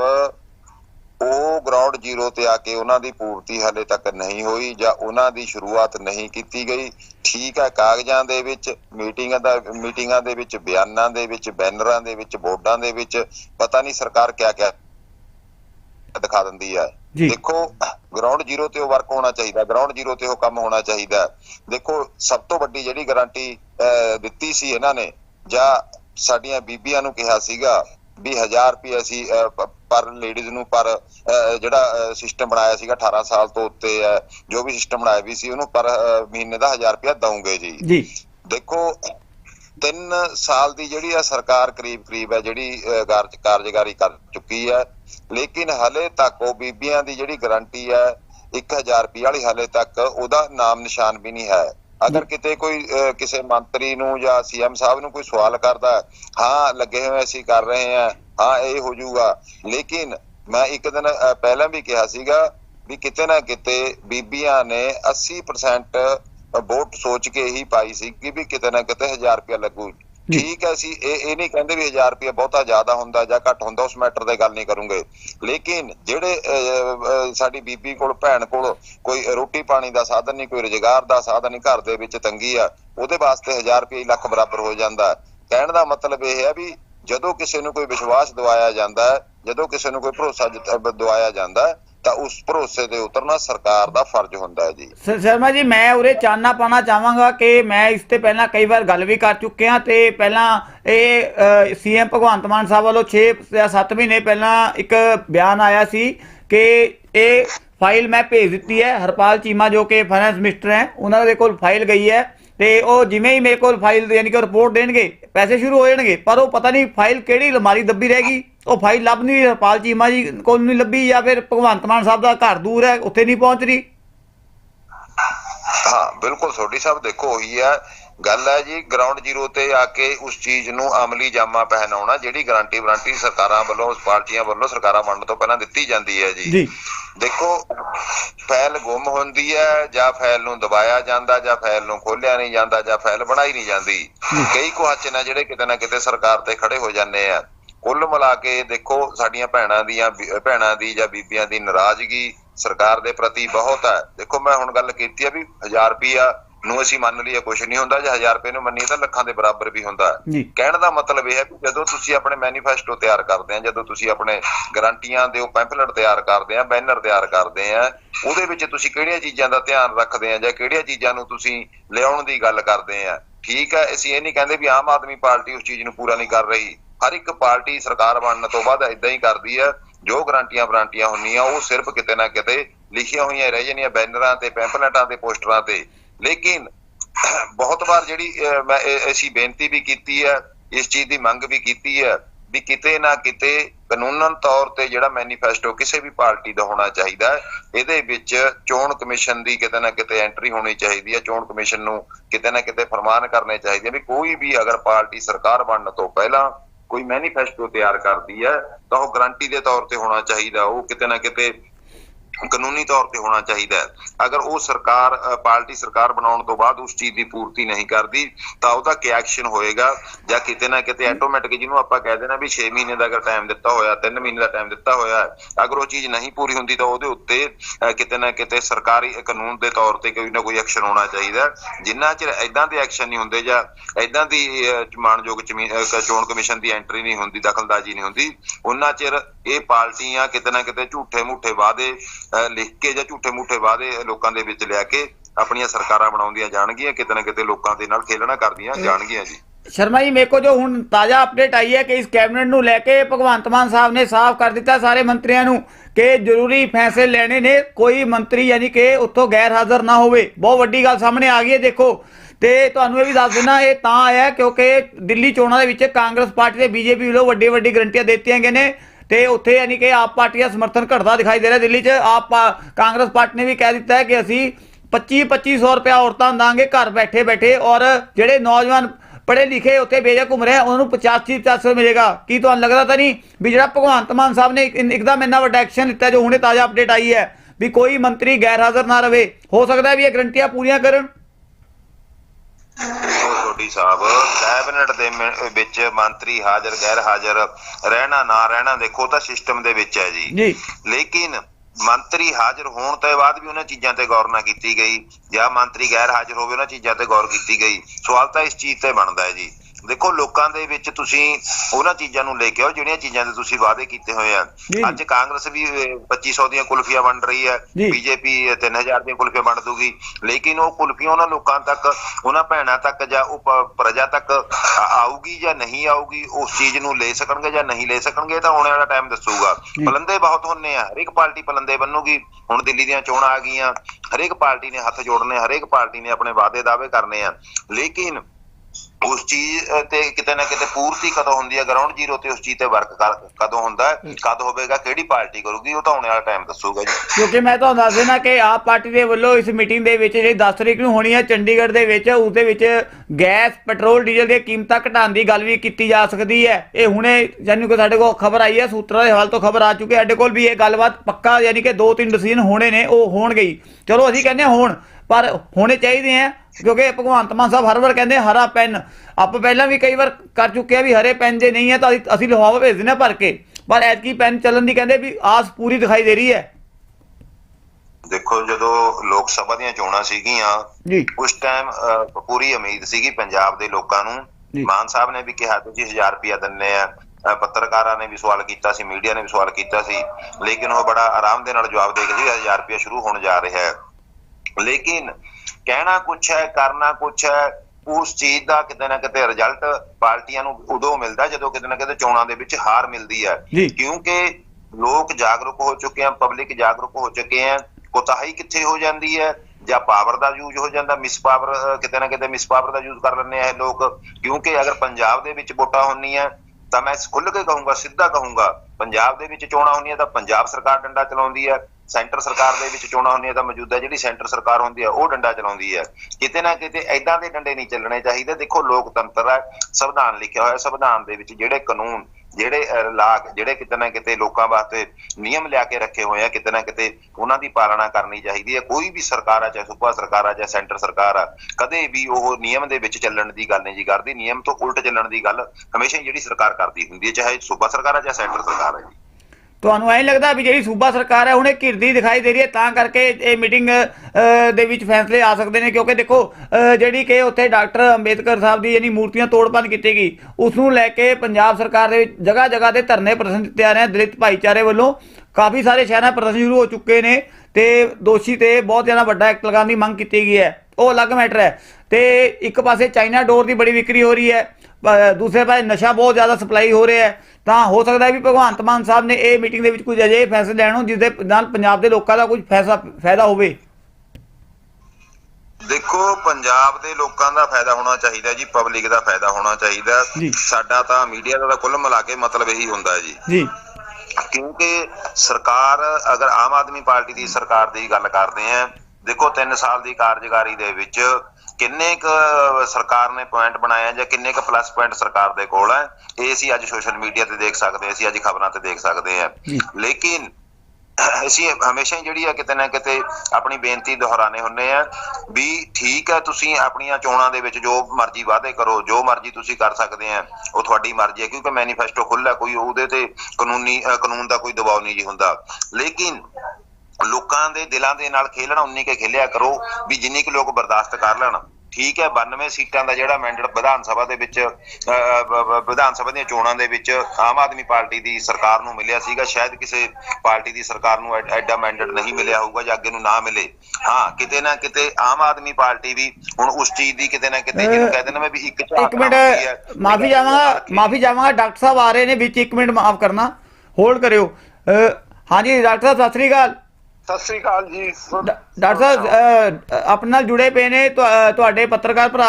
ਉਹ ਗਰਾਊਂਡ ਜ਼ੀਰੋ ਤੇ ਆ ਕੇ ਉਹਨਾਂ ਦੀ ਪੂਰਤੀ ਹਲੇ ਤੱਕ ਨਹੀਂ ਹੋਈ ਜਾਂ ਉਹਨਾਂ ਦੀ ਸ਼ੁਰੂਆਤ ਨਹੀਂ ਕੀਤੀ ਗਈ। ਠੀਕ ਹੈ ਕਾਗਜ਼ਾਂ ਦੇ ਵਿੱਚ ਮੀਟਿੰਗਾਂ ਦਾ ਮੀਟਿੰਗਾਂ ਦੇ ਵਿੱਚ ਬਿਆਨਾਂ ਦੇ ਵਿੱਚ ਬੈਨਰਾਂ ਦੇ ਵਿੱਚ ਬੋਰਡਾਂ ਦੇ ਵਿੱਚ ਪਤਾ ਨਹੀਂ ਸਰਕਾਰ ਕਿਆ ਕਿਆ ਦਿਖਾ ਦਿੰਦੀ ਹੈ। ਦੇਖੋ ਗਰਾਊਂਡ ਜ਼ੀਰੋ ਤੇ ਉਹ ਵਰਕ ਹੋਣਾ ਚਾਹੀਦਾ ਗਰਾਊਂਡ ਜ਼ੀਰੋ ਤੇ ਉਹ ਕੰਮ ਹੋਣਾ ਚਾਹੀਦਾ। ਦੇਖੋ ਸਭ ਤੋਂ ਵੱਡੀ ਜਿਹੜੀ ਗਾਰੰਟੀ ਦਿੱਤੀ ਸੀ ਇਹਨਾਂ ਨੇ ਜਾਂ ਸਾਡੀਆਂ ਬੀਬੀਆਂ ਨੂੰ ਕਿਹਾ ਸੀਗਾ ਵੀ 1000 ਰੁਪਏ ਅਸੀਂ ਪਰ ਲੇਡੀਜ਼ ਨੂੰ ਪਰ ਜਿਹੜਾ ਸਿਸਟਮ ਬਣਾਇਆ ਸੀਗਾ 18 ਸਾਲ ਤੋਂ ਉੱਤੇ ਹੈ ਜੋ ਵੀ ਸਿਸਟਮ ਬਣਾਇਆ ਵੀ ਸੀ ਉਹਨੂੰ ਪਰ ਮਹੀਨੇ ਦਾ 1000 ਰੁਪਏ ਦਵਾਂਗੇ ਜੀ। ਜੀ। ਦੇਖੋ ਤਿੰਨ ਸਾਲ ਦੀ ਜਿਹੜੀ ਆ ਸਰਕਾਰ ਕਰੀਬ ਕਰੀਬ ਹੈ ਜਿਹੜੀ ਕਾਰਜਕਾਰੀ ਕਰ ਚੁੱਕੀ ਹੈ ਲੇਕਿਨ ਹਲੇ ਤੱਕ ਉਹ ਬੀਬੀਆਂ ਦੀ ਜਿਹੜੀ ਗਾਰੰਟੀ ਹੈ 1000 ਰੁਪਏ ਵਾਲੀ ਹਲੇ ਤੱਕ ਉਹਦਾ ਨਾਮ ਨਿਸ਼ਾਨ ਵੀ ਨਹੀਂ ਹੈ। ਅਗਰ ਕਿਤੇ ਕੋਈ ਕਿਸੇ ਮੰਤਰੀ ਨੂੰ ਜਾਂ ਸੀਐਮ ਸਾਹਿਬ ਨੂੰ ਕੋਈ ਸਵਾਲ ਕਰਦਾ ਹਾਂ ਲੱਗੇ ਹੋਏ ਅਸੀਂ ਕਰ ਰਹੇ ਹਾਂ ਹਾਂ ਇਹ ਹੋ ਜਾਊਗਾ। ਲੇਕਿਨ ਮੈਂ ਇੱਕ ਦਿਨ ਅਹ, ਪਹਿਲਾਂ ਵੀ ਕਿਹਾ ਸੀਗਾ ਵੀ ਕਿਤੇ ਨਾ ਕਿਤੇ ਬੀਬੀਆਂ ਨੇ 80% ਵੋਟ ਸੋਚ ਕੇ ਹੀ ਪਾਈ ਸੀ ਕਿ ਵੀ ਕਿਤੇ ਨਾ ਕਿਤੇ 1000 ਰੁਪਏ ਲੱਗੂ। ਠੀਕ ਹੈ ਅਸੀਂ ਇਹ ਇਹ ਨਹੀਂ ਕਹਿੰਦੇ ਵੀ 1000 ਰੁਪਏ ਬਹੁਤਾ ਜ਼ਿਆਦਾ ਹੁੰਦਾ ਜਾਂ ਘੱਟ ਹੁੰਦਾ, ਉਸ ਮੈਟਰ ਤੇ ਗੱਲ ਨਹੀਂ ਕਰੂੰਗੇ। ਲੇਕਿਨ ਜਿਹੜੇ ਸਾਡੀ ਬੀਬੀ ਕੋਲ, ਭੈਣ ਕੋਲ ਕੋਈ ਰੋਟੀ ਪਾਣੀ ਦਾ ਸਾਧਨ ਨਹੀਂ, ਕੋਈ ਰੁਜ਼ਗਾਰ ਦਾ ਸਾਧਨ ਨਹੀਂ, ਘਰ ਦੇ ਵਿੱਚ ਤੰਗੀ ਆ, ਉਹਦੇ ਵਾਸਤੇ 1000 ਰੁਪਏ ਹੀ ਲੱਖ ਬਰਾਬਰ ਹੋ ਜਾਂਦਾ। ਕਹਿਣ ਦਾ ਮਤਲਬ ਇਹ ਹੈ ਵੀ ਜਦੋਂ ਕਿਸੇ ਨੂੰ ਕੋਈ ਵਿਸ਼ਵਾਸ ਦਿਵਾਇਆ ਜਾਂਦਾ, ਜਦੋਂ ਕਿਸੇ ਨੂੰ ਕੋਈ ਭਰੋਸਾ ਜਿੱਤ- ਦਿਵਾਇਆ ਜਾਂਦਾ ਤਾਂ ਉਸ ਭਰੋਸੇ ਤੇ ਉਤਰਨਾ ਸਰਕਾਰ ਦਾ ਫਰਜ਼ ਹੁੰਦਾ ਹੈ ਜੀ। ਸ਼ਰਮਾ ਜੀ, ਮੈਂ ਉਰੇ ਚਾਨਣਾ ਪਾਣਾ ਚਾਹਾਂਗਾ ਕਿ ਮੈਂ ਇਸ ਤੇ ਪਹਿਲਾਂ ਕਈ ਵਾਰ ਗੱਲ ਵੀ ਕਰ ਚੁੱਕੇ ਤੇ ਪਹਿਲਾਂ ਇਹ ਸੀਐਮ ਭਗਵੰਤ ਮਾਨ ਸਾਹਿਬ ਵੱਲੋਂ 6 ਜਾਂ 7 ਮਹੀਨੇ ਪਹਿਲਾਂ ਇੱਕ ਬਿਆਨ ਆਇਆ ਸੀ ਕਿ ਇਹ ਫਾਈਲ ਮੈਂ ਭੇਜ ਦਿੱਤੀ ਹੈ। ਹਰਪਾਲ ਚੀਮਾ ਜੋ ਕਿ ਫਾਈਨੈਂਸ ਮਿਨਿਸਟਰ ਹੈ, ਉਹਨਾਂ ਦੇ ਕੋਲ ਫਾਈਲ ਗਈ ਹੈ ਤੇ ਉਹ ਜਿਵੇਂ ਹੀ ਮੇਰੇ ਕੋਲ ਫਾਈਲ ਯਾਨੀ ਕਿ ਰਿਪੋਰਟ ਦੇਣਗੇ, ਪੈਸੇ ਸ਼ੁਰੂ ਹੋ ਜਾਣਗੇ, ਪਰ ਉਹ ਪਤਾ ਨਹੀਂ ਫਾਈਲ ਕਿਹੜੀ ਅਲਮਾਰੀ ਦੱਬੀ ਰਹੇਗੀ ਉਹ ਫਾਈਲ ਲੱਭ ਨਹੀਂ ਰਹੀ, ਹਰਪਾਲ ਚੀਮਾ ਜੀ ਕੋਲ ਨਹੀਂ ਲੱਭੀ ਜਾਂ ਫਿਰ ਭਗਵੰਤ ਮਾਨ ਸਾਹਿਬ ਦਾ ਘਰ ਦੂਰ ਹੈ ਉੱਥੇ ਨਹੀਂ ਪਹੁੰਚ ਰਹੀ? ਹਾਂ ਬਿਲਕੁਲ ਸੋਢੀ ਸਾਹਿਬ ਦੇਖੋ ਉਹੀ ਹੈ। ਗੱਲ ਹੈ ਜੀ ਗਰਾਊਂਡ ਜ਼ੀਰੋ ਤੇ ਆ ਕੇ ਉਸ ਚੀਜ਼ ਨੂੰ ਅਮਲੀ ਜਾਮਾ ਪਹਿਨਾਉਣਾ ਜਿਹੜੀ ਗਾਰੰਟੀ ਵਾਰੰਟੀ ਸਰਕਾਰਾਂ ਵੱਲੋਂ ਪਾਰਟੀਆਂ ਵੱਲੋਂ ਸਰਕਾਰਾਂ ਬਣਨ ਤੋਂ ਪਹਿਲਾਂ ਦਿੱਤੀ ਜਾਂਦੀ ਹੈ ਜੀ। ਜੀ। ਦੇਖੋ ਫਾਈਲ ਗੁੰਮ ਹੁੰਦੀ ਹੈ ਜਾਂ ਫਾਈਲ ਨੂੰ ਦਬਾਇਆ ਜਾਂਦਾ ਜਾਂ ਫਾਈਲ ਨੂੰ ਖੋਲਿਆ ਨਹੀਂ ਜਾਂਦਾ ਜਾਂ ਫਾਈਲ ਬਣਾਈ ਨਹੀਂ ਜਾਂਦੀ। ਕਈ ਕੁਹਾਚੇ ਨੇ ਜਿਹੜੇ ਕਿਤੇ ਨਾ ਕਿਤੇ ਸਰਕਾਰ ਤੇ ਖੜੇ ਹੋ ਜਾਂਦੇ ਆ। ਕੁੱਲ ਮਿਲਾ ਕੇ ਦੇਖੋ ਸਾਡੀਆਂ ਭੈਣਾਂ ਦੀਆਂ ਭੈਣਾਂ ਦੀ ਜਾਂ ਬੀਬੀਆਂ ਦੀ ਨਾਰਾਜ਼ਗੀ ਸਰਕਾਰ ਦੇ ਪ੍ਰਤੀ ਬਹੁਤ ਹੈ। ਦੇਖੋ ਮੈਂ ਹੁਣ ਗੱਲ ਕੀਤੀ ਆ ਵੀ 1000 ਰੁਪਿਆ ਨੂੰ ਅਸੀਂ ਮੰਨ ਲਈਏ ਕੁਝ ਨਹੀਂ ਹੁੰਦਾ ਜੇ 1000 ਰੁਪਏ ਨੂੰ ਮੰਨੀਏ ਤਾਂ ਲੱਖਾਂ ਦੇ ਬਰਾਬਰ ਵੀ ਹੁੰਦਾ ਕਹਿਣ ਦਾ ਮਤਲਬ ਇਹ ਹੈ ਕਿ ਜਦੋਂ ਤੁਸੀਂ ਆਪਣੇ ਮੈਨੀਫੈਸਟੋ ਤਿਆਰ ਕਰਦੇ ਆ ਜਦੋਂ ਤੁਸੀਂ ਆਪਣੇ ਗਾਰੰਟੀਆਂ ਦੇ ਉਹ ਪੈਂਪਲੇਟ ਤਿਆਰ ਕਰਦੇ ਆ ਬੈਨਰ ਤਿਆਰ ਕਰਦੇ ਆ ਉਹਦੇ ਵਿੱਚ ਤੁਸੀਂ ਕਿਹੜੀਆਂ ਚੀਜ਼ਾਂ ਦਾ ਧਿਆਨ ਰੱਖਦੇ ਆ ਜਾਂ ਕਿਹੜੀਆਂ ਚੀਜ਼ਾਂ ਨੂੰ ਤੁਸੀਂ ਲਿਆਉਣ ਦੀ ਗੱਲ ਕਰਦੇ ਆ? ਠੀਕ ਹੈ ਅਸੀਂ ਇਹ ਨਹੀਂ ਕਹਿੰਦੇ ਵੀ ਆਮ ਆਦਮੀ ਪਾਰਟੀ ਉਸ ਚੀਜ਼ ਨੂੰ ਪੂਰਾ ਨਹੀਂ ਕਰ ਰਹੀ। ਹਰ ਇੱਕ ਪਾਰਟੀ ਸਰਕਾਰ ਬਣਨ ਤੋਂ ਬਾਅਦ ਇਦਾਂ ਹੀ ਕਰਦੀ ਹੈ ਜੋ ਗਰੰਟੀਆਂ ਵਾਰੰਟੀਆਂ ਹੁੰਦੀਆਂ, ਉਹ ਸਿਰਫ ਕਿਤੇ ਨਾ ਕਿਤੇ ਲਿਖੀਆਂ ਹੋਈਆਂ ਰਹਿ ਜਾਂਦੀਆਂ ਬੈਨਰਾਂ ਤੇ, ਪੈਂਪਲੇਟਾਂ ਤੇ, ਪੋਸਟਰਾਂ ਤੇ। ਲੇਕਿਨ ਬਹੁਤ ਵਾਰ ਜਿਹੜੀ ਮੈਂ ਅਸੀਂ ਬੇਨਤੀ ਵੀ ਕੀਤੀ ਹੈ ਇਸ ਚੀਜ਼ ਦੀ ਮੰਗ ਵੀ ਕੀਤੀ ਹੈ ਵੀ ਕਿਤੇ ਨਾ ਕਿਤੇ ਕਾਨੂੰਨਨ ਤੌਰ ਤੇ ਜਿਹੜਾ ਮੈਨੀਫੈਸਟੋ ਕਿਸੇ ਵੀ ਪਾਰਟੀ ਦਾ ਹੋਣਾ ਚਾਹੀਦਾ ਹੈ, ਇਹਦੇ ਵਿੱਚ ਚੋਣ ਕਮਿਸ਼ਨ ਦੀ ਕਿਤੇ ਨਾ ਕਿਤੇ ਐਂਟਰੀ ਹੋਣੀ ਚਾਹੀਦੀ ਹੈ ਚੋਣ ਕਮਿਸ਼ਨ ਨੂੰ ਕਿਤੇ ਨਾ ਕਿਤੇ ਫਰਮਾਨ ਕਰਨੇ ਚਾਹੀਦੇ ਵੀ ਕੋਈ ਵੀ ਅਗਰ ਪਾਰਟੀ ਸਰਕਾਰ ਬਣਨ ਤੋਂ ਪਹਿਲਾਂ ਕੋਈ ਮੈਨੀਫੈਸਟੋ ਤਿਆਰ ਕਰਦੀ ਹੈ, ਤਾਂ ਉਹ ਗਰੰਟੀ ਦੇ ਤੌਰ ਤੇ ਹੋਣਾ ਚਾਹੀਦਾ, ਉਹ ਕਿਤੇ ਨਾ ਕਿਤੇ ਕਾਨੂੰਨੀ ਤੌਰ ਤੇ ਹੋਣਾ ਚਾਹੀਦਾ ਹੈ ਅਗਰ ਉਹ ਸਰਕਾਰ ਪਾਰਟੀ ਸਰਕਾਰ ਬਣਾਉਣ ਤੋਂ ਬਾਅਦ ਉਸ ਚੀਜ਼ ਦੀ ਪੂਰਤੀ ਨਹੀਂ ਕਰਦੀ ਤਾਂ ਉਹਦਾ ਕੀ ਐਕਸ਼ਨ ਹੋਏਗਾ ਜਾਂ ਕਿਤੇ ਨਾ ਕਿਤੇ ਆਟੋਮੈਟਿਕ ਜਿਹਨੂੰ ਆਪਾਂ ਕਹਿ ਦੇਣਾ ਵੀ 6 ਮਹੀਨੇ ਦਾ ਅਗਰ ਟਾਈਮ ਦਿੱਤਾ ਹੋਇਆ 3 ਮਹੀਨੇ ਦਾ ਟਾਈਮ ਦਿੱਤਾ ਹੋਇਆ ਅਗਰ ਉਹ ਚੀਜ਼ ਨਹੀਂ ਪੂਰੀ ਹੁੰਦੀ ਤਾਂ ਉਹਦੇ ਉੱਤੇ ਅ, ਕਿਤੇ ਨਾ ਕਿਤੇ ਸਰਕਾਰੀ ਕਾਨੂੰਨ ਦੇ ਤੌਰ ਤੇ ਕੋਈ ਨਾ ਕੋਈ ਐਕਸ਼ਨ ਹੋਣਾ ਚਾਹੀਦਾ ਹੈ। ਜਿੰਨਾ ਚਿਰ ਐਦਾਂ ਦੇ ਐਕਸ਼ਨ ਨਹੀਂ ਹੁੰਦੇ ਜਾਂ ਐਦਾਂ ਦੀ ਅ, ਮਾਣਯੋਗ ਚੋਣ ਕਮਿਸ਼ਨ ਦੀ ਐਂਟਰੀ ਨਹੀਂ ਹੁੰਦੀ ਦਖਲਦਾਜ਼ੀ ਨਹੀਂ ਹੁੰਦੀ ਉਹਨਾਂ ਚਿਰ ਇਹ ਪਾਰਟੀਆਂ ਕਿਤੇ ਨਾ ਕਿਤੇ ਝੂਠੇ ਮੂਠੇ ਵਾਅਦੇ ਲਿਖ ਕੇ ਜਾਂ ਝੂਠੇ ਮੂਠੇ ਵਾਅਦੇ ਲੋਕਾਂ ਦੇ ਵਿੱਚ ਲਿਆ ਕੇ ਆਪਣੀਆਂ ਸਰਕਾਰਾਂ ਬਣਾਉਂਦੀਆਂ ਜਾਣਗੀਆਂ ਕਿਤੇ ਨਾ ਕਿਤੇ ਲੋਕਾਂ ਦੇ ਨਾਲ ਖੇਲਣਾ ਕਰਦੀਆਂ ਜਾਣਗੀਆਂ ਜੀ। ਸ਼ਰਮਾ ਜੀ ਮੇਰੇ ਕੋ ਜੋ ਹੁਣ ਤਾਜ਼ਾ ਅਪਡੇਟ ਆਈ ਹੈ ਕਿ ਇਸ ਕੈਬਨਿਟ ਨੂੰ ਲੈ ਕੇ ਭਗਵੰਤ ਮਾਨ ਸਾਹਿਬ ਨੇ ਸਾਫ਼ ਕਰ ਦਿੱਤਾ ਸਾਰੇ ਮੰਤਰੀਆਂ ਨੂੰ ਕਿ ਜ਼ਰੂਰੀ ਫੈਸਲੇ ਲੈਣੇ ਨੇ ਕੋਈ ਮੰਤਰੀ ਯਾਨੀ ਕਿ ਉੱਥੋਂ ਗੈਰ ਹਾਜ਼ਰ ਨਾ ਹੋਵੇ। ਬਹੁਤ ਵੱਡੀ ਗੱਲ ਸਾਹਮਣੇ ਆ ਗਈ ਹੈ ਦੇਖੋ। ਤੇ ਤੁਹਾਨੂੰ ਇਹ ਵੀ ਦੱਸ ਦੇਣਾ ਇਹ ਤਾਂ ਆਇਆ ਕਿਉਂਕਿ ਦਿੱਲੀ ਚੋਣਾਂ ਦੇ ਵਿੱਚ ਕਾਂਗਰਸ ਪਾਰਟੀ ਤੇ ਬੀਜੇਪੀ ਵੱਲੋਂ ਵੱਡੀ ਵੱਡੀ ਗਰੰਟੀਆਂ ਦਿੱਤੀਆਂ ਗਈਆਂ ਨੇ। ਤੇ ਉੱਥੇ ਯਾਨੀ ਕਿ ਆਪ ਪਾਰਟੀ ਦਾ ਸਮਰਥਨ ਘਟਦਾ ਦਿਖਾਈ ਦੇ ਰਿਹਾ ਦਿੱਲੀ 'ਚ। ਆਪ ਪਾ- ਕਾਂਗਰਸ ਪਾਰਟੀ ਨੇ ਵੀ ਕਹਿ ਦਿੱਤਾ ਹੈ ਕਿ ਅਸੀਂ 25 2500 ਰੁਪਇਆ ਔਰਤਾਂ ਨੂੰ ਦਾਂਗੇ ਘਰ ਬੈਠੇ ਬੈਠੇ ਔਰ ਜਿਹੜੇ ਨੌਜਵਾਨ ਪੜ੍ਹੇ ਲਿਖੇ ਉੱਥੇ ਬੇਜਾ ਘੁੰਮ ਰਿਹਾ ਉਹਨਾਂ ਨੂੰ 85 400 ਮਿਲੇਗਾ। ਕੀ ਤੁਹਾਨੂੰ ਲੱਗਦਾ ਤਾਂ ਨਹੀਂ ਵੀ ਜਿਹੜਾ ਭਗਵੰਤ ਮਾਨ ਸਾਹਿਬ ਨੇ ਇੱਕਦਮ ਇੰਨਾ ਵੱਡਾ ਐਕਸ਼ਨ ਲਿੱਤਾ ਜੋ ਹੁਣੇ ਤਾਜ਼ਾ ਅਪਡੇਟ ਆਈ ਹੈ ਵੀ ਕੋਈ ਮੰਤਰੀ ਗੈਰ ਹਾਜ਼ਰ ਨਾ ਰਵੇ? ਹੋ ਸਕਦਾ ਵੀ ਇਹ ਗਰੰਟੀਆਂ ਪੂਰੀਆਂ ਕਰਨ। ਛੋਟੀ ਸਾਹਿਬ ਕੈਬਨਿਟ ਦੇ ਵਿੱਚ ਮੰਤਰੀ ਹਾਜ਼ਰ ਗੈਰ ਹਾਜ਼ਰ ਰਹਿਣਾ ਨਾ ਰਹਿਣਾ ਦੇਖੋ ਤਾਂ ਸਿਸਟਮ ਦੇ ਵਿੱਚ ਹੈ ਜੀ। ਜੀ। ਲੇਕਿਨ ਮੰਤਰੀ ਹਾਜ਼ਰ ਹੋਣ ਤੋਂ ਬਾਅਦ ਵੀ ਉਹਨਾਂ ਚੀਜ਼ਾਂ ਤੇ ਗੌਰ ਨਾ ਕੀਤੀ ਗਈ ਜਾਂ ਮੰਤਰੀ ਗੈਰ ਹਾਜ਼ਰ ਹੋਵੇ ਉਹਨਾਂ ਚੀਜ਼ਾਂ ਤੇ ਗੌਰ ਕੀਤੀ ਗਈ। ਸਵਾਲ ਤਾਂ ਇਸ ਚੀਜ਼ ਤੇ ਬਣਦਾ ਹੈ ਜੀ। ਦੇਖੋ ਲੋਕਾਂ ਦੇ ਵਿੱਚ ਤੁਸੀਂ ਉਹਨਾਂ ਚੀਜ਼ਾਂ ਨੂੰ ਲੈ ਕੇ ਆਓ ਜਿਹੜੀਆਂ ਚੀਜ਼ਾਂ ਦੇ ਤੁਸੀਂ ਵਾਅਦੇ ਕੀਤੇ ਹੋਏ ਆ। ਅੱਜ ਕਾਂਗਰਸ ਵੀ ਅਹ, 2500 ਦੀਆਂ ਕੁਲਫੀਆਂ ਵੰਡ ਰਹੀ ਹੈ। ਬੀਜੇਪੀ 3000 ਦੀਆਂ ਕੁਲਫੀਆਂ ਵੰਡ ਦੂਗੀ ਲੇਕਿਨ ਉਹ ਕੁਲਫੀਆਂ ਉਹਨਾਂ ਲੋਕਾਂ ਤੱਕ ਉਹਨਾਂ ਭੈਣਾਂ ਤੱਕ ਜਾਂ ਉਹ ਪ੍ਰਜਾ ਤੱਕ ਆਊਗੀ ਜਾਂ ਨਹੀਂ ਆਊਗੀ ਉਸ ਚੀਜ਼ ਨੂੰ ਲੈ ਸਕਣਗੇ ਜਾਂ ਨਹੀਂ ਲੈ ਸਕਣਗੇ ਤਾਂ ਆਉਣ ਵਾਲਾ ਟਾਈਮ ਦੱਸੂਗਾ। ਪਲੰਦੇ ਬਹੁਤ ਹੁੰਨੇ ਆ ਹਰੇਕ ਪਾਰਟੀ ਪਲੰਦੇ ਬੰਨੂਗੀ ਹੁਣ ਦਿੱਲੀ ਦੀਆਂ ਚੋਣਾਂ ਆ ਗਈਆਂ ਹਰੇਕ ਪਾਰਟੀ ਨੇ ਹੱਥ ਜੋੜਨੇ ਹਰੇਕ ਪਾਰਟੀ ਨੇ ਆਪਣੇ ਵਾਅਦੇ ਦਾਅਵੇ ਕਰਨੇ ਆ ਲੇਕਿਨ ਉਸ ਚੀਜ਼ ਤੇ ਕਿਤੇ ਨਾ ਕਿਤੇ ਪੂਰਤੀ ਕਦੋਂ ਹੁੰਦੀ ਹੈ ਗਰਾਊਂਡ ਜ਼ੀਰੋ ਤੇ ਉਸ ਚੀਜ਼ ਤੇ ਵਰਕ ਕਦੋਂ ਹੁੰਦਾ ਹੈ ਕਦ ਹੋਵੇਗਾ ਕਿਹੜੀ ਪਾਰਟੀ ਕਰੂਗੀ ਉਹ ਤਾਂ ਆਉਣ ਵਾਲਾ ਟਾਈਮ ਦੱਸੂਗਾ ਜੀ। ਕਿਉਂਕਿ ਮੈਂ ਤੁਹਾਨੂੰ ਦੱਸ ਦੇਣਾ ਕਿ ਆਪ ਪਾਰਟੀ ਦੇ ਵੱਲੋਂ ਇਸ ਮੀਟਿੰਗ ਦੇ ਵਿੱਚ ਜਿਹੜੀ 10 ਤਰੀਕ ਨੂੰ ਹੋਣੀ ਹੈ ਚੰਡੀਗੜ੍ਹ ਦੇ ਵਿੱਚ ਉਸ ਦੇ ਵਿੱਚ ਗੈਸ ਪੈਟਰੋਲ ਡੀਜ਼ਲ ਦੀਆਂ ਕੀਮਤਾਂ ਘਟਾਉਣ ਦੀ ਗੱਲ ਵੀ ਕੀਤੀ ਜਾ ਸਕਦੀ ਹੈ। ਇਹ ਹੁਣੇ ਯਾਨੀ ਕਿ ਸਾਡੇ ਕੋਲ ਖਬਰ ਆਈ ਹੈ ਸੂਤਰਾਂ ਦੇ ਹਵਾਲੇ ਤੋਂ ਖਬਰ ਆ ਚੁੱਕੀ ਹੈ। ਸਾਡੇ ਕੋਲ ਵੀ ਇਹ ਗੱਲਬਾਤ ਪੱਕਾ ਯਾਨੀ ਕਿ ਦੋ ਤਿੰਨ ਡਿਸੀਜਨ ਹੋਣੇ ਨੇ ਉਹ ਹੋਣਗੇ ਹੀ। ਚਲੋ ਅਸੀਂ ਕਹਿੰਦੇ ਹੋਣ ਪਰ ਹੋਣੇ ਚਾਹੀਦੇ ਆ ਕਿਉਂਕਿ ਭਗਵੰਤ ਮਾਨ ਸਾਹਿਬ ਹਰ ਵਾਰ ਕਹਿੰਦੇ ਹਰਾ ਪੈਨ। ਆਪਾਂ ਪਹਿਲਾਂ ਵੀ ਕਈ ਵਾਰ ਕਰ ਚੁੱਕੇ ਆ ਵੀ ਹਰੇ ਪੈਨ ਜੇ ਨਹੀਂ ਹੈ ਤਾਂ ਅਸੀਂ- ਲਿਫਾਫਾ ਭੇਜ ਦਿੰਦੇ ਹਾਂ ਭਰ ਕੇ। ਪਰ ਐਤਕੀ ਪੈਨ ਚੱਲਣ ਦੀ ਕਹਿੰਦੇ ਵੀ ਆਸ ਪੂਰੀ ਦਿਖਾਈ ਦੇ ਰਹੀ ਹੈ। ਦੇਖੋ ਜਦੋਂ ਲੋਕ ਸਭਾ ਦੀਆਂ ਚੋਣਾਂ ਸੀਗੀਆਂ ਜੀ। ਉਸ ਟਾਈਮ ਪੂਰੀ ਉਮੀਦ ਸੀਗੀ ਪੰਜਾਬ ਦੇ ਲੋਕਾਂ ਨੂੰ। ਮਾਨ ਸਾਹਿਬ ਨੇ ਵੀ ਕਿਹਾ ਤੁਸੀਂ 1000 ਰੁਪਇਆ ਦਿੰਨੇ ਆ। ਪੱਤਰਕਾਰਾਂ ਨੇ ਵੀ ਸਵਾਲ ਕੀਤਾ ਸੀ ਮੀਡੀਆ ਨੇ ਵੀ ਸਵਾਲ ਕੀਤਾ ਸੀ। ਲੇਕਿਨ ਉਹ ਬੜਾ ਆਰਾਮ ਦੇ ਨਾਲ ਜਵਾਬ ਦੇ ਕੇ ਸੀ 1000 ਰੁਪਇਆ ਸ਼ੁਰੂ ਹੋਣ ਜਾ ਰਿਹਾ ਹੈ। ਲੇਕਿਨ ਕਹਿਣਾ ਕੁਛ ਹੈ ਕਰਨਾ ਕੁਛ ਹੈ ਉਸ ਚੀਜ਼ ਦਾ ਕਿਤੇ ਨਾ ਕਿਤੇ ਰਿਜ਼ਲਟ ਪਾਰਟੀਆਂ ਨੂੰ ਉਦੋਂ ਮਿਲਦਾ ਜਦੋਂ ਕਿਤੇ ਨਾ ਕਿਤੇ ਚੋਣਾਂ ਦੇ ਵਿੱਚ ਹਾਰ ਮਿਲਦੀ ਹੈ। ਕਿਉਂਕਿ ਲੋਕ ਜਾਗਰੂਕ ਹੋ ਚੁੱਕੇ ਆ ਪਬਲਿਕ ਜਾਗਰੂਕ ਹੋ ਚੁੱਕੇ ਆ ਕੋਤਾਹੀ ਕਿੱਥੇ ਹੋ ਜਾਂਦੀ ਹੈ? ਜਾਂ ਪਾਵਰ ਦਾ ਯੂਜ਼ ਹੋ ਜਾਂਦਾ ਮਿਸ ਪਾਵਰ ਕਿਤੇ ਨਾ ਕਿਤੇ ਮਿਸ ਪਾਵਰ ਦਾ ਯੂਜ਼ ਕਰ ਲੈਂਦੇ ਆ ਇਹ ਲੋਕ। ਕਿਉਂਕਿ ਅਗਰ ਪੰਜਾਬ ਦੇ ਵਿੱਚ ਵੋਟਾਂ ਹੁੰਦੀਆਂ ਤਾਂ ਮੈਂ ਖੁੱਲ੍ਹ ਕੇ ਕਹੂੰਗਾ ਸਿੱਧਾ ਕਹੂੰਗਾ ਪੰਜਾਬ ਦੇ ਵਿੱਚ ਚੋਣਾਂ ਹੁੰਦੀਆਂ ਤਾਂ ਪੰਜਾਬ ਸਰਕਾਰ ਡੰਡਾ ਚਲਾਉਂਦੀ ਹੈ। ਸੈਂਟਰ ਸਰਕਾਰ ਦੇ ਵਿੱਚ ਚੋਣਾਂ ਹੁੰਦੀਆਂ ਤਾਂ ਮੌਜੂਦਾ ਜਿਹੜੀ ਸੈਂਟਰ ਸਰਕਾਰ ਹੁੰਦੀ ਹੈ ਉਹ ਡੰਡਾ ਚਲਾਉਂਦੀ ਹੈ ਕਿਤੇ ਨਾ ਕਿਤੇ ਐਦਾਂ ਦੇ ਡੰਡੇ ਨਹੀਂ ਚੱਲਣੇ ਚਾਹੀਦੇ। ਦੇਖੋ, ਲੋਕਤੰਤਰ ਹੈ ਸੰਵਿਧਾਨ ਲਿਖਿਆ ਹੋਇਆ ਸੰਵਿਧਾਨ ਦੇ ਵਿੱਚ ਜਿਹੜੇ ਕਾਨੂੰਨ, ਜਿਹੜੇ ਲਾਗ, ਜਿਹੜੇ ਕਿਤੇ ਨਾ ਕਿਤੇ ਲੋਕਾਂ ਵਾਸਤੇ ਨਿਯਮ ਲਿਆ ਕੇ ਰੱਖੇ ਹੋਏ ਆ, ਕਿਤੇ ਨਾ ਕਿਤੇ ਉਹਨਾਂ ਦੀ ਪਾਲਣਾ ਕਰਨੀ ਚਾਹੀਦੀ ਹੈ ਕੋਈ ਵੀ ਸਰਕਾਰ ਆ, ਚਾਹੇ ਸੂਬਾ ਸਰਕਾਰ ਆ, ਚਾਹੇ ਸੈਂਟਰ ਸਰਕਾਰ ਆ, ਕਦੇ ਵੀ ਉਹ ਨਿਯਮ ਦੇ ਵਿੱਚ ਚੱਲਣ ਦੀ ਗੱਲ ਨਹੀਂ ਜੀ ਕਰਦੀ। ਨਿਯਮ ਤੋਂ ਉਲਟ ਚੱਲਣ ਦੀ ਗੱਲ ਹਮੇਸ਼ਾ ਹੀ ਜਿਹੜੀ ਸਰਕਾਰ ਕਰਦੀ ਹੁੰਦੀ ਹੈ ਚਾਹੇ ਸੂਬਾ ਸਰਕਾਰ ਆ, ਚਾਹੇ ਸੈਂਟਰ ਸਰਕਾਰ ਹੈ ਜੀ। ਤੁਹਾਨੂੰ ਐਂ ਲੱਗਦਾ ਵੀ ਜਿਹੜੀ ਸੂਬਾ ਸਰਕਾਰ ਹੈ, ਹੁਣ ਇਹ ਘਿਰਦੀ ਦਿਖਾਈ ਦੇ ਰਹੀ ਹੈ, ਤਾਂ ਕਰਕੇ ਇਹ ਮੀਟਿੰਗ ਦੇ ਵਿੱਚ ਫੈਸਲੇ ਆ ਸਕਦੇ ਨੇ, ਕਿਉਂਕਿ ਦੇਖੋ ਜਿਹੜੀ ਕਿ ਉੱਥੇ ਡਾਕਟਰ ਅੰਬੇਦਕਰ ਸਾਹਿਬ ਦੀ ਯਾਨੀ ਮੂਰਤੀਆਂ ਤੋੜਪੰਨ ਕੀਤੀ ਗਈ ਉਸ ਨੂੰ ਲੈ ਕੇ ਪੰਜਾਬ ਸਰਕਾਰ ਦੇ ਵਿੱਚ ਜਗ੍ਹਾ ਜਗ੍ਹਾ ਤੇ ਧਰਨੇ ਪ੍ਰਦਰਸ਼ਨ ਦਿੱਤੇ ਆ ਰਹੇ ਹਨ ਦਲਿਤ ਭਾਈਚਾਰੇ ਵੱਲੋਂ। ਕਾਫੀ ਸਾਰੇ ਸ਼ਹਿਰਾਂ ਪ੍ਰਦਰਸ਼ਨ ਸ਼ੁਰੂ ਹੋ ਚੁੱਕੇ ਨੇ ਤੇ ਦੋਸ਼ੀ ਤੇ ਬਹੁਤ ਜ਼ਿਆਦਾ ਵੱਡਾ ਐਕਟ ਲਗਾਉਣ ਦੀ ਮੰਗ ਕੀਤੀ ਗਈ ਹੈ। ਉਹ ਅਲੱਗ ਮੈਟਰ ਹੈ ਤੇ ਇੱਕ ਪਾਸੇ ਚਾਈਨਾ ਡੋਰ ਦੀ ਬੜੀ ਵਿਕਰੀ ਹੋ ਰਹੀ ਹੈ। ਦੂਸਰੇ ਪਾਸੇ ਨਸ਼ਾ ਬਹੁਤ ਜ਼ਿਆਦਾ ਸਪਲਾਈ ਹੋ ਰਿਹਾ ਹੈ। ਤਾਂ ਹੋ ਸਕਦਾ ਹੈ ਵੀ ਭਗਵੰਤ ਮਾਨ ਸਾਹਿਬ ਨੇ ਇਹ ਮੀਟਿੰਗ ਦੇ ਵਿੱਚ ਕੁਝ ਅਜਿਹੇ ਫੈਸਲੇ ਲੈਣ ਹੋਣ ਜਿਸ ਦੇ ਨਾਲ ਪੰਜਾਬ ਦੇ ਲੋਕਾਂ ਦਾ ਕੁਝ ਫੈਸਲਾ ਫਾਇਦਾ ਹੋਵੇ। ਦੇਖੋ ਪੰਜਾਬ ਦੇ ਲੋਕਾਂ ਦਾ ਫਾਇਦਾ ਹੋਣਾ ਚਾਹੀਦਾ ਜੀ ਪਬਲਿਕ ਦਾ ਫਾਇਦਾ ਹੋਣਾ ਚਾਹੀਦਾ। ਸਾਡਾ ਤਾਂ ਮੀਡੀਆ ਦਾ ਤਾਂ ਕੁੱਲ ਮਿਲਾ ਕੇ ਮਤਲਬ ਇਹੀ ਹੁੰਦਾ ਜੀ। ਜੀ। ਕਿਉਂਕਿ ਸਰਕਾਰ ਅਗਰ ਆਮ ਆਦਮੀ ਪਾਰਟੀ ਦੀ ਸਰਕਾਰ ਦੀ ਗੱਲ ਕਰਦੇ ਆ ਦੇਖੋ 3 ਸਾਲ ਦੀ ਕਾਰਜਕਾਰੀ ਦੇ ਵਿੱਚ ਕਿੰਨੇ ਕ ਸਰਕਾਰ ਨੇ ਪੁਆਇੰਟ ਬਣਾਇਆ ਜਾਂ ਕਿੰਨੇ ਕ ਪਲੱਸ ਪੁਆਇੰਟ ਸਰਕਾਰ ਦੇ ਕੋਲ ਹੈ ਇਹ ਅਸੀਂ ਅੱਜ ਸੋਸ਼ਲ ਮੀਡੀਆ ਤੇ ਦੇਖ ਸਕਦੇ ਹਾਂ ਅਸੀਂ ਅੱਜ ਖਬਰਾਂ ਤੇ ਦੇਖ ਸਕਦੇ ਹਾਂ। ਲੇਕਿਨ ਅਸੀਂ ਹਮੇਸ਼ਾ ਜਿਹੜੀ ਆ ਕਿਤੇ ਨਾ ਕਿਤੇ ਆਪਣੀ ਬੇਨਤੀ ਦੁਹਰਾਣੇ ਹੁੰਨੇ ਆ ਵੀ ਠੀਕ ਹੈ ਤੁਸੀਂ ਆਪਣੀਆਂ ਚੋਣਾਂ ਦੇ ਵਿੱਚ ਜੋ ਮਰਜ਼ੀ ਵਾਅਦੇ ਕਰੋ ਜੋ ਮਰਜ਼ੀ ਤੁਸੀਂ ਕਰ ਸਕਦੇ ਆ ਉਹ ਤੁਹਾਡੀ ਮਰਜ਼ੀ ਹੈ ਕਿਉਂਕਿ ਮੈਨੀਫੈਸਟੋ ਖੁੱਲ੍ਹਾ ਕੋਈ ਉਹਦੇ ਤੇ ਕਾਨੂੰਨੀ ਕਾਨੂੰਨ ਦਾ ਕੋਈ ਦਬਾਅ ਨਹੀਂ ਜੀ ਹੁੰਦਾ ਲੇਕਿਨ ਲੋਕਾਂ ਦੇ ਦਿਲਾਂ ਦੇ ਨਾਲ ਖੇਲਣਾ ਉਨੀ ਕੇ ਖੇਲਿਆ ਕਰੋ ਵੀ ਜਿੰਨੀ ਕੁ ਲੋਕ ਬਰਦਾਸ਼ਤ ਕਰ ਲੈਣ। ਠੀਕ ਹੈ 92 ਸੀਟਾਂ ਦਾ ਜਿਹੜਾ ਮੈਂਡੇਟ ਵਿਧਾਨ ਸਭਾ ਦੇ ਵਿੱਚ ਵਿਧਾਨ ਸਭਾ ਦੀਆਂ ਚੋਣਾਂ ਦੇ ਵਿੱਚ ਆਮ ਆਦਮੀ ਪਾਰਟੀ ਦੀ ਸਰਕਾਰ ਨੂੰ ਮਿਲਿਆ ਸੀਗਾ ਸ਼ਾਇਦ ਕਿਸੇ ਪਾਰਟੀ ਦੀ ਸਰਕਾਰ ਨੂੰ ਐਡ- ਮੈਂਡੇਟ ਨਹੀਂ ਮਿਲਿਆ ਹੋਊਗਾ ਜਾਂ ਅੱਗੇ ਨੂੰ ਨਾ ਮਿਲੇ। ਹਾਂ ਕਿਤੇ ਨਾ ਕਿਤੇ ਆਮ ਆਦਮੀ ਪਾਰਟੀ ਵੀ ਹੁਣ ਉਸ ਚੀਜ਼ ਦੀ ਕਿਤੇ ਨਾ ਕਿਤੇ ਜਿਹਨੂੰ ਕਹਿੰਦੇ ਨੇ ਮੈਂ ਵੀ ਇੱਕ ਝਾਕ ਇੱਕ ਮਿੰਟ। ਮਾਫੀ ਚਾਹਾਂਗਾ ਮਾਫੀ ਚਾਹਾਂਗਾ ਡਾਕਟਰ ਸਾਹਿਬ ਆ ਰਹੇ ਨੇ ਵਿੱਚ ਇੱਕ ਮਿੰਟ ਮਾਫ ਕਰਨਾ। ਹੋਲਡ ਕਰਿਓ। ਹਾਂਜੀ ਡਾਕਟਰ ਸਾਹਿਬ ਸਤਿ ਸ੍ਰੀ ਅਕਾਲ। ਸਤਿ ਸ੍ਰੀ ਅਕਾਲ ਜੀ। ਡਾਕਟਰ ਸਾਹਿਬ ਆਪਣੇ ਨਾਲ ਜੁੜੇ ਪਏ ਨੇ ਤੁਹਾਡੇ ਪੱਤਰਕਾਰ ਭਰਾ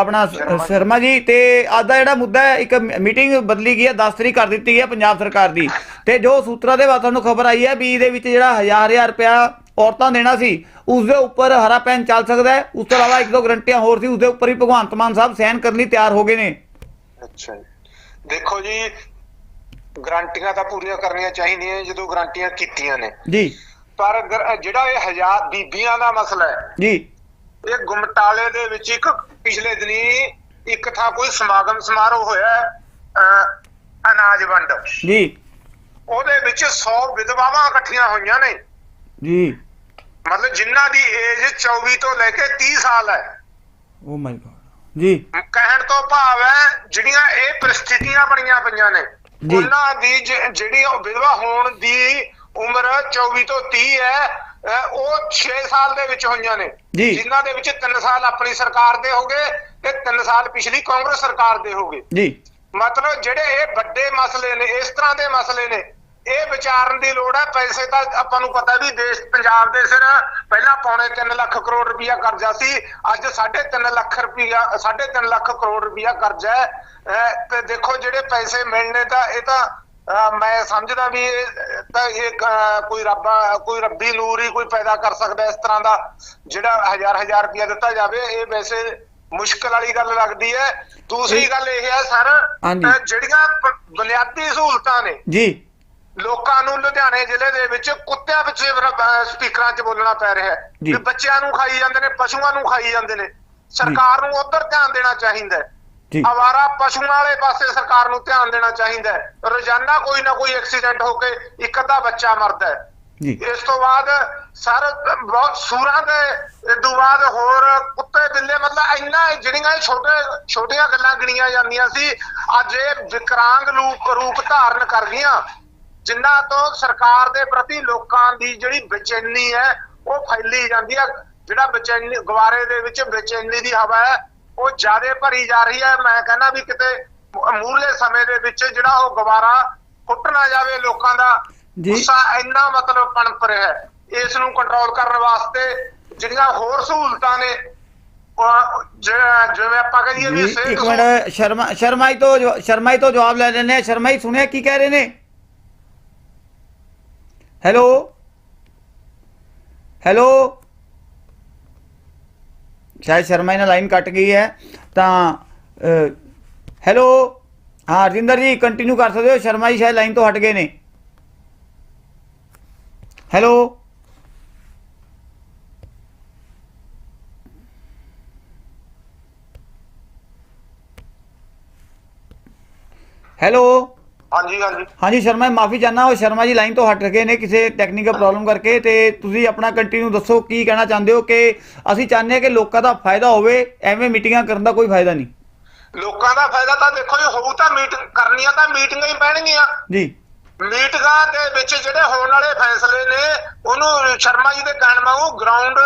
ਆਪਣਾ ਸ਼ਰਮਾ ਜੀ। ਤੇ ਅੱਜ ਦਾ ਜਿਹੜਾ ਮੁੱਦਾ ਹੈ ਇੱਕ ਮੀਟਿੰਗ ਬਦਲੀ ਗਈ ਹੈ 10 ਤਰੀਕ ਕਰ ਦਿੱਤੀ ਗਈ ਹੈ ਪੰਜਾਬ ਸਰਕਾਰ ਦੀ। ਤੇ ਜੋ ਸੂਤਰਾਂ ਦੇ ਬਾਅਦ ਤੁਹਾਨੂੰ ਖਬਰ ਆਈ ਹੈ ਵੀ ਇਹਦੇ ਵਿੱਚ ਜਿਹੜਾ ਹਜ਼ਾਰ ਹਜ਼ਾਰ ਰੁਪਇਆ ਔਰਤਾਂ ਦੇਣਾ ਸੀ ਉਸ ਦੇ ਉੱਪਰ ਹਰਾ ਪੈਨ ਚੱਲ ਸਕਦਾ ਹੈ। ਉਸ ਤੋਂ ਇਲਾਵਾ ਇੱਕ ਦੋ ਗਰੰਟੀਆਂ ਹੋਰ ਸੀ ਉਸ ਦੇ ਉੱਪਰ ਵੀ ਭਗਵੰਤ ਮਾਨ ਸਾਹਿਬ ਸਾਈਨ ਕਰਨ ਲਈ ਤਿਆਰ ਹੋ ਗਏ ਨੇ। ਅੱਛਾ ਦੇਖੋ ਜੀ ਗਰੰਟੀਆਂ ਤਾਂ ਪੂਰੀਆਂ ਕਰਨੀਆਂ ਚਾਹੀਦੀਆਂ ਜਦੋਂ ਗਰੰਟੀਆਂ ਕੀਤੀਆਂ ਨੇ। ਜੀ। ਪਰ ਜਿਹੜਾ ਇਹ ਹਜ਼ਾਰ ਬੀਬੀਆਂ ਦਾ ਮਸਲਾ ਹੈ ਜੀ। ਇਹ ਗੁਮਟਾਲੇ ਦੇ ਵਿੱਚ ਇੱਕ ਪਿਛਲੇ ਦਿਨੀ ਇੱਕ ਥਾਂ ਕੋਈ ਸਮਾਗਮ ਸਮਾਰੋਹ ਹੋਇਆ ਅਨਾਜ ਵੰਡ। ਜੀ। ਉਹਦੇ ਵਿੱਚ 100 ਵਿਧਵਾਵਾਂ ਇਕੱਠੀਆਂ ਹੋਈਆਂ ਨੇ। ਜੀ। ਮਤਲਬ ਜਿਨ੍ਹਾਂ ਦੀ ਏਜ 24 ਤੋਂ ਲੈ ਕੇ 30 ਸਾਲ ਹੈ। ਓ ਮਾਈ ਗॉड ਜੀ। ਕਹਿਣ ਤੋਂ ਭਾਵ ਹੈ ਜਿਹੜੀਆਂ ਇਹ ਪਰਿਸਥਿਤੀਆਂ ਬਣੀਆਂ ਪਈਆਂ ਨੇ। ਉਹਨਾਂ ਦੀ ਜਿਹੜੀ ਉਹ ਵਿਧਵਾ ਹੋਣ ਦੀ ਉਮਰ 24 ਤੋਂ 30 ਹੈ ਉਹ 6 ਸਾਲ ਦੇ ਵਿੱਚ ਹੋਈਆਂ ਨੇ। ਜਿਨ੍ਹਾਂ ਦੇ ਵਿੱਚ 3 ਸਾਲ ਆਪਣੀ ਸਰਕਾਰ ਦੇ ਹੋਗੇ ਤੇ 3 ਸਾਲ ਪਿਛਲੀ ਕਾਂਗਰਸ ਸਰਕਾਰ ਦੇ ਹੋਗੇ ਜੀ। ਮਤਲਬ ਜਿਹੜੇ ਇਹ ਵੱਡੇ ਮਸਲੇ ਨੇ ਇਸ ਤਰ੍ਹਾਂ ਦੇ ਮਸਲੇ ਨੇ ਇਹ ਵਿਚਾਰਨ ਦੀ ਲੋੜ ਹੈ। ਪੈਸੇ ਤਾਂ ਆਪਾਂ ਨੂੰ ਪਤਾ ਵੀ ਦੇਸ਼ ਪੰਜਾਬ ਦੇ ਸਿਰ ਪਹਿਲਾਂ ਪੌਣੇ 3 ਲੱਖ ਕਰੋੜ ਰੁਪਇਆ ਕਰਜ਼ਾ ਸੀ ਅੱਜ 3.5 ਲੱਖ ਰੁਪਇਆ 3.5 ਲੱਖ ਕਰੋੜ ਰੁਪਇਆ ਕਰਜ਼ਾ ਹੈ। ਤੇ ਦੇਖੋ ਜਿਹੜੇ ਪੈਸੇ ਮਿਲਣੇ ਤਾਂ ਇਹ ਤਾਂ ਮੈਂ ਸਮਝਦਾ ਵੀ ਇਹ ਤਾਂ ਇਹ ਕੋਈ ਰੱਬ ਕੋਈ ਰੱਬੀ ਨੂਰ ਹੀ ਕੋਈ ਪੈਦਾ ਕਰ ਸਕਦਾ ਇਸ ਤਰ੍ਹਾਂ ਦਾ ਜਿਹੜਾ ਹਜ਼ਾਰ ਹਜ਼ਾਰ ਰੁਪਇਆ ਦਿੱਤਾ ਜਾਵੇ ਇਹ ਵੈਸੇ ਮੁਸ਼ਕਲ ਵਾਲੀ ਗੱਲ ਲੱਗਦੀ ਹੈ। ਦੂਸਰੀ ਗੱਲ ਇਹ ਹੈ ਸਰ ਜਿਹੜੀਆਂ ਬੁਨਿਆਦੀ ਸਹੂਲਤਾਂ ਨੇ ਜੀ। ਲੋਕਾਂ ਨੂੰ ਲੁਧਿਆਣੇ ਜ਼ਿਲ੍ਹੇ ਦੇ ਵਿੱਚ ਕੁੱਤਿਆਂ ਪਿੱਛੇ ਸਪੀਕਰਾਂ 'ਚ ਬੋਲਣਾ ਪੈ ਰਿਹਾ ਹੈ। ਵੀ ਬੱਚਿਆਂ ਨੂੰ ਖਾਈ ਜਾਂਦੇ ਨੇ ਪਸ਼ੂਆਂ ਨੂੰ ਖਾਈ ਜਾਂਦੇ ਨੇ। ਸਰਕਾਰ ਨੂੰ ਉਧਰ ਧਿਆਨ ਦੇਣਾ ਚਾਹੀਦਾ ਹੈ। ਆਵਾਰਾ ਪਸ਼ੂਆਂ ਵਾਲੇ ਪਾਸੇ ਸਰਕਾਰ ਨੂੰ ਧਿਆਨ ਦੇਣਾ ਚਾਹੀਦਾ ਹੈ। ਰੋਜ਼ਾਨਾ ਕੋਈ ਨਾ ਕੋਈ ਐਕਸੀਡੈਂਟ ਹੋ ਕੇ ਇੱਕ ਅੱਧਾ ਬੱਚਾ ਮਰਦਾ ਹੈ। ਜੀ। ਇਸ ਤੋਂ ਬਾਅਦ ਸਰ ਬਹੁਤ ਸੂਰਾਂ ਦੇ ਤੋਂ ਬਾਅਦ ਹੋਰ ਕੁੱਤੇ ਬਿੱਲੇ ਮਤਲਬ ਇੰਨਾ ਜਿਹੜੀਆਂ ਛੋਟੇ ਛੋਟੀਆਂ ਗੱਲਾਂ ਗਿਣੀਆਂ ਜਾਂਦੀਆਂ ਸੀ ਅੱਜ ਇਹ ਵਿਕਰਾਂਗ ਰੂਪ ਰੂਪ ਧਾਰਨ ਕਰ ਗਈਆਂ। ਜਿਨ੍ਹਾਂ ਤੋਂ ਸਰਕਾਰ ਦੇ ਪ੍ਰਤੀ ਲੋਕਾਂ ਦੀ ਜਿਹੜੀ ਬੇਚੈਨੀ ਹੈ ਉਹ ਫੈਲੀ ਜਾਂਦੀ ਹੈ। ਜਿਹੜਾ ਬੇਚੈਨੀ ਗਵਾਰੇ ਦੇ ਵਿੱਚ ਬੇਚੈਨੀ ਦੀ ਹਵਾ ਹੈ ਉਹ ਜ਼ਿਆਦਾ ਭਰੀ ਜਾ ਰਹੀ ਹੈ। ਮੈਂ ਕਹਿੰਦਾ ਵੀ ਕਿਤੇ ਮੂਹਰਲੇ ਸਮੇਂ ਦੇ ਵਿੱਚ ਜਿਹੜਾ ਉਹ ਗਵਾਰਾ ਫੁੱਟ ਨਾ ਜਾਵੇ ਲੋਕਾਂ ਦਾ। ਗੁੱਸਾ ਇੰਨਾ ਮਤਲਬ ਪਣਪ ਰਿਹਾ ਹੈ। ਇਸ ਨੂੰ ਕੰਟਰੋਲ ਕਰਨ ਵਾਸਤੇ ਜਿਹੜੀਆਂ ਹੋਰ ਸਹੂਲਤਾਂ ਨੇ ਜਿਵੇਂ ਆਪਾਂ ਕਹੀਏ ਵੀ ਇੱਕ ਮਿੰਟ ਸ਼ਰਮਾ ਸ਼ਰਮਾ ਜੀ ਤੋਂ ਜਵਾ- ਸ਼ਰਮਾ ਜੀ ਤੋਂ ਜਵਾਬ ਲੈ ਲੈਣੇ ਆ ਸ਼ਰਮਾ ਜੀ ਸੁਣਿਆ ਕੀ ਕਹਿ ਰਹੇ ਨੇ? ਹੈਲੋ? ਹੈਲੋ? ਸ਼ਾਇਦ ਸ਼ਰਮਾ ਜੀ ਨਾਲ ਲਾਈਨ ਕੱਟ ਗਈ ਹੈ, ਤਾਂ ਹੈਲੋ ਹਾਂ ਰਜਿੰਦਰ ਜੀ ਕੰਟੀਨਿਊ ਕਰ ਸਕਦੇ ਹੋ? ਸ਼ਰਮਾ ਜੀ ਸ਼ਾਇਦ ਲਾਈਨ ਤੋਂ ਹਟ ਗਏ ਨੇ। ਹੈਲੋ ਹੈਲੋ ਹਾਂਜੀ ਹਾਂਜੀ। ਹਾਂਜੀ ਸ਼ਰਮਾ ਜੀ ਮਾਫੀ ਚਾਹਨਾ ਉਹ ਸ਼ਰਮਾ ਜੀ ਲਾਈਨ ਤੋਂ ਹਟ ਗਏ ਨੇ ਕਿਸੇ ਟੈਕਨੀਕਲ ਪ੍ਰੋਬਲਮ ਕਰਕੇ ਤੇ ਤੁਸੀਂ ਆਪਣਾ ਕੰਟੀਨਿਊ ਦੱਸੋ ਕੀ ਕਹਿਣਾ ਚਾਹੁੰਦੇ ਹੋ ਕਿ ਅਸੀਂ ਚਾਹੁੰਦੇ ਹਾਂ ਕਿ ਲੋਕਾਂ ਦਾ ਫਾਇਦਾ ਹੋਵੇ ਐਵੇਂ ਮੀਟਿੰਗਾਂ ਕਰਨ ਦਾ ਕੋਈ ਫਾਇਦਾ ਨਹੀਂ। ਲੋਕਾਂ ਦਾ ਫਾਇਦਾ ਤਾਂ ਦੇਖੋ ਜੀ ਹੋਊ ਤਾਂ ਮੀਟ ਕਰਨੀਆਂ ਤਾਂ ਮੀਟਿੰਗਾਂ ਹੀ ਪੈਣਗੀਆਂ। ਜੀ। ਮੀਟਿੰਗਾਂ ਦੇ ਵਿੱਚ ਜਿਹੜੇ ਹੋਣ ਵਾਲੇ ਫੈਸਲੇ ਨੇ ਉਹਨੂੰ ਸ਼ਰਮਾ ਜੀ ਦੇ ਕਹਿਣ ਵਾਂਗੂ ਗਰਾਊਂਡ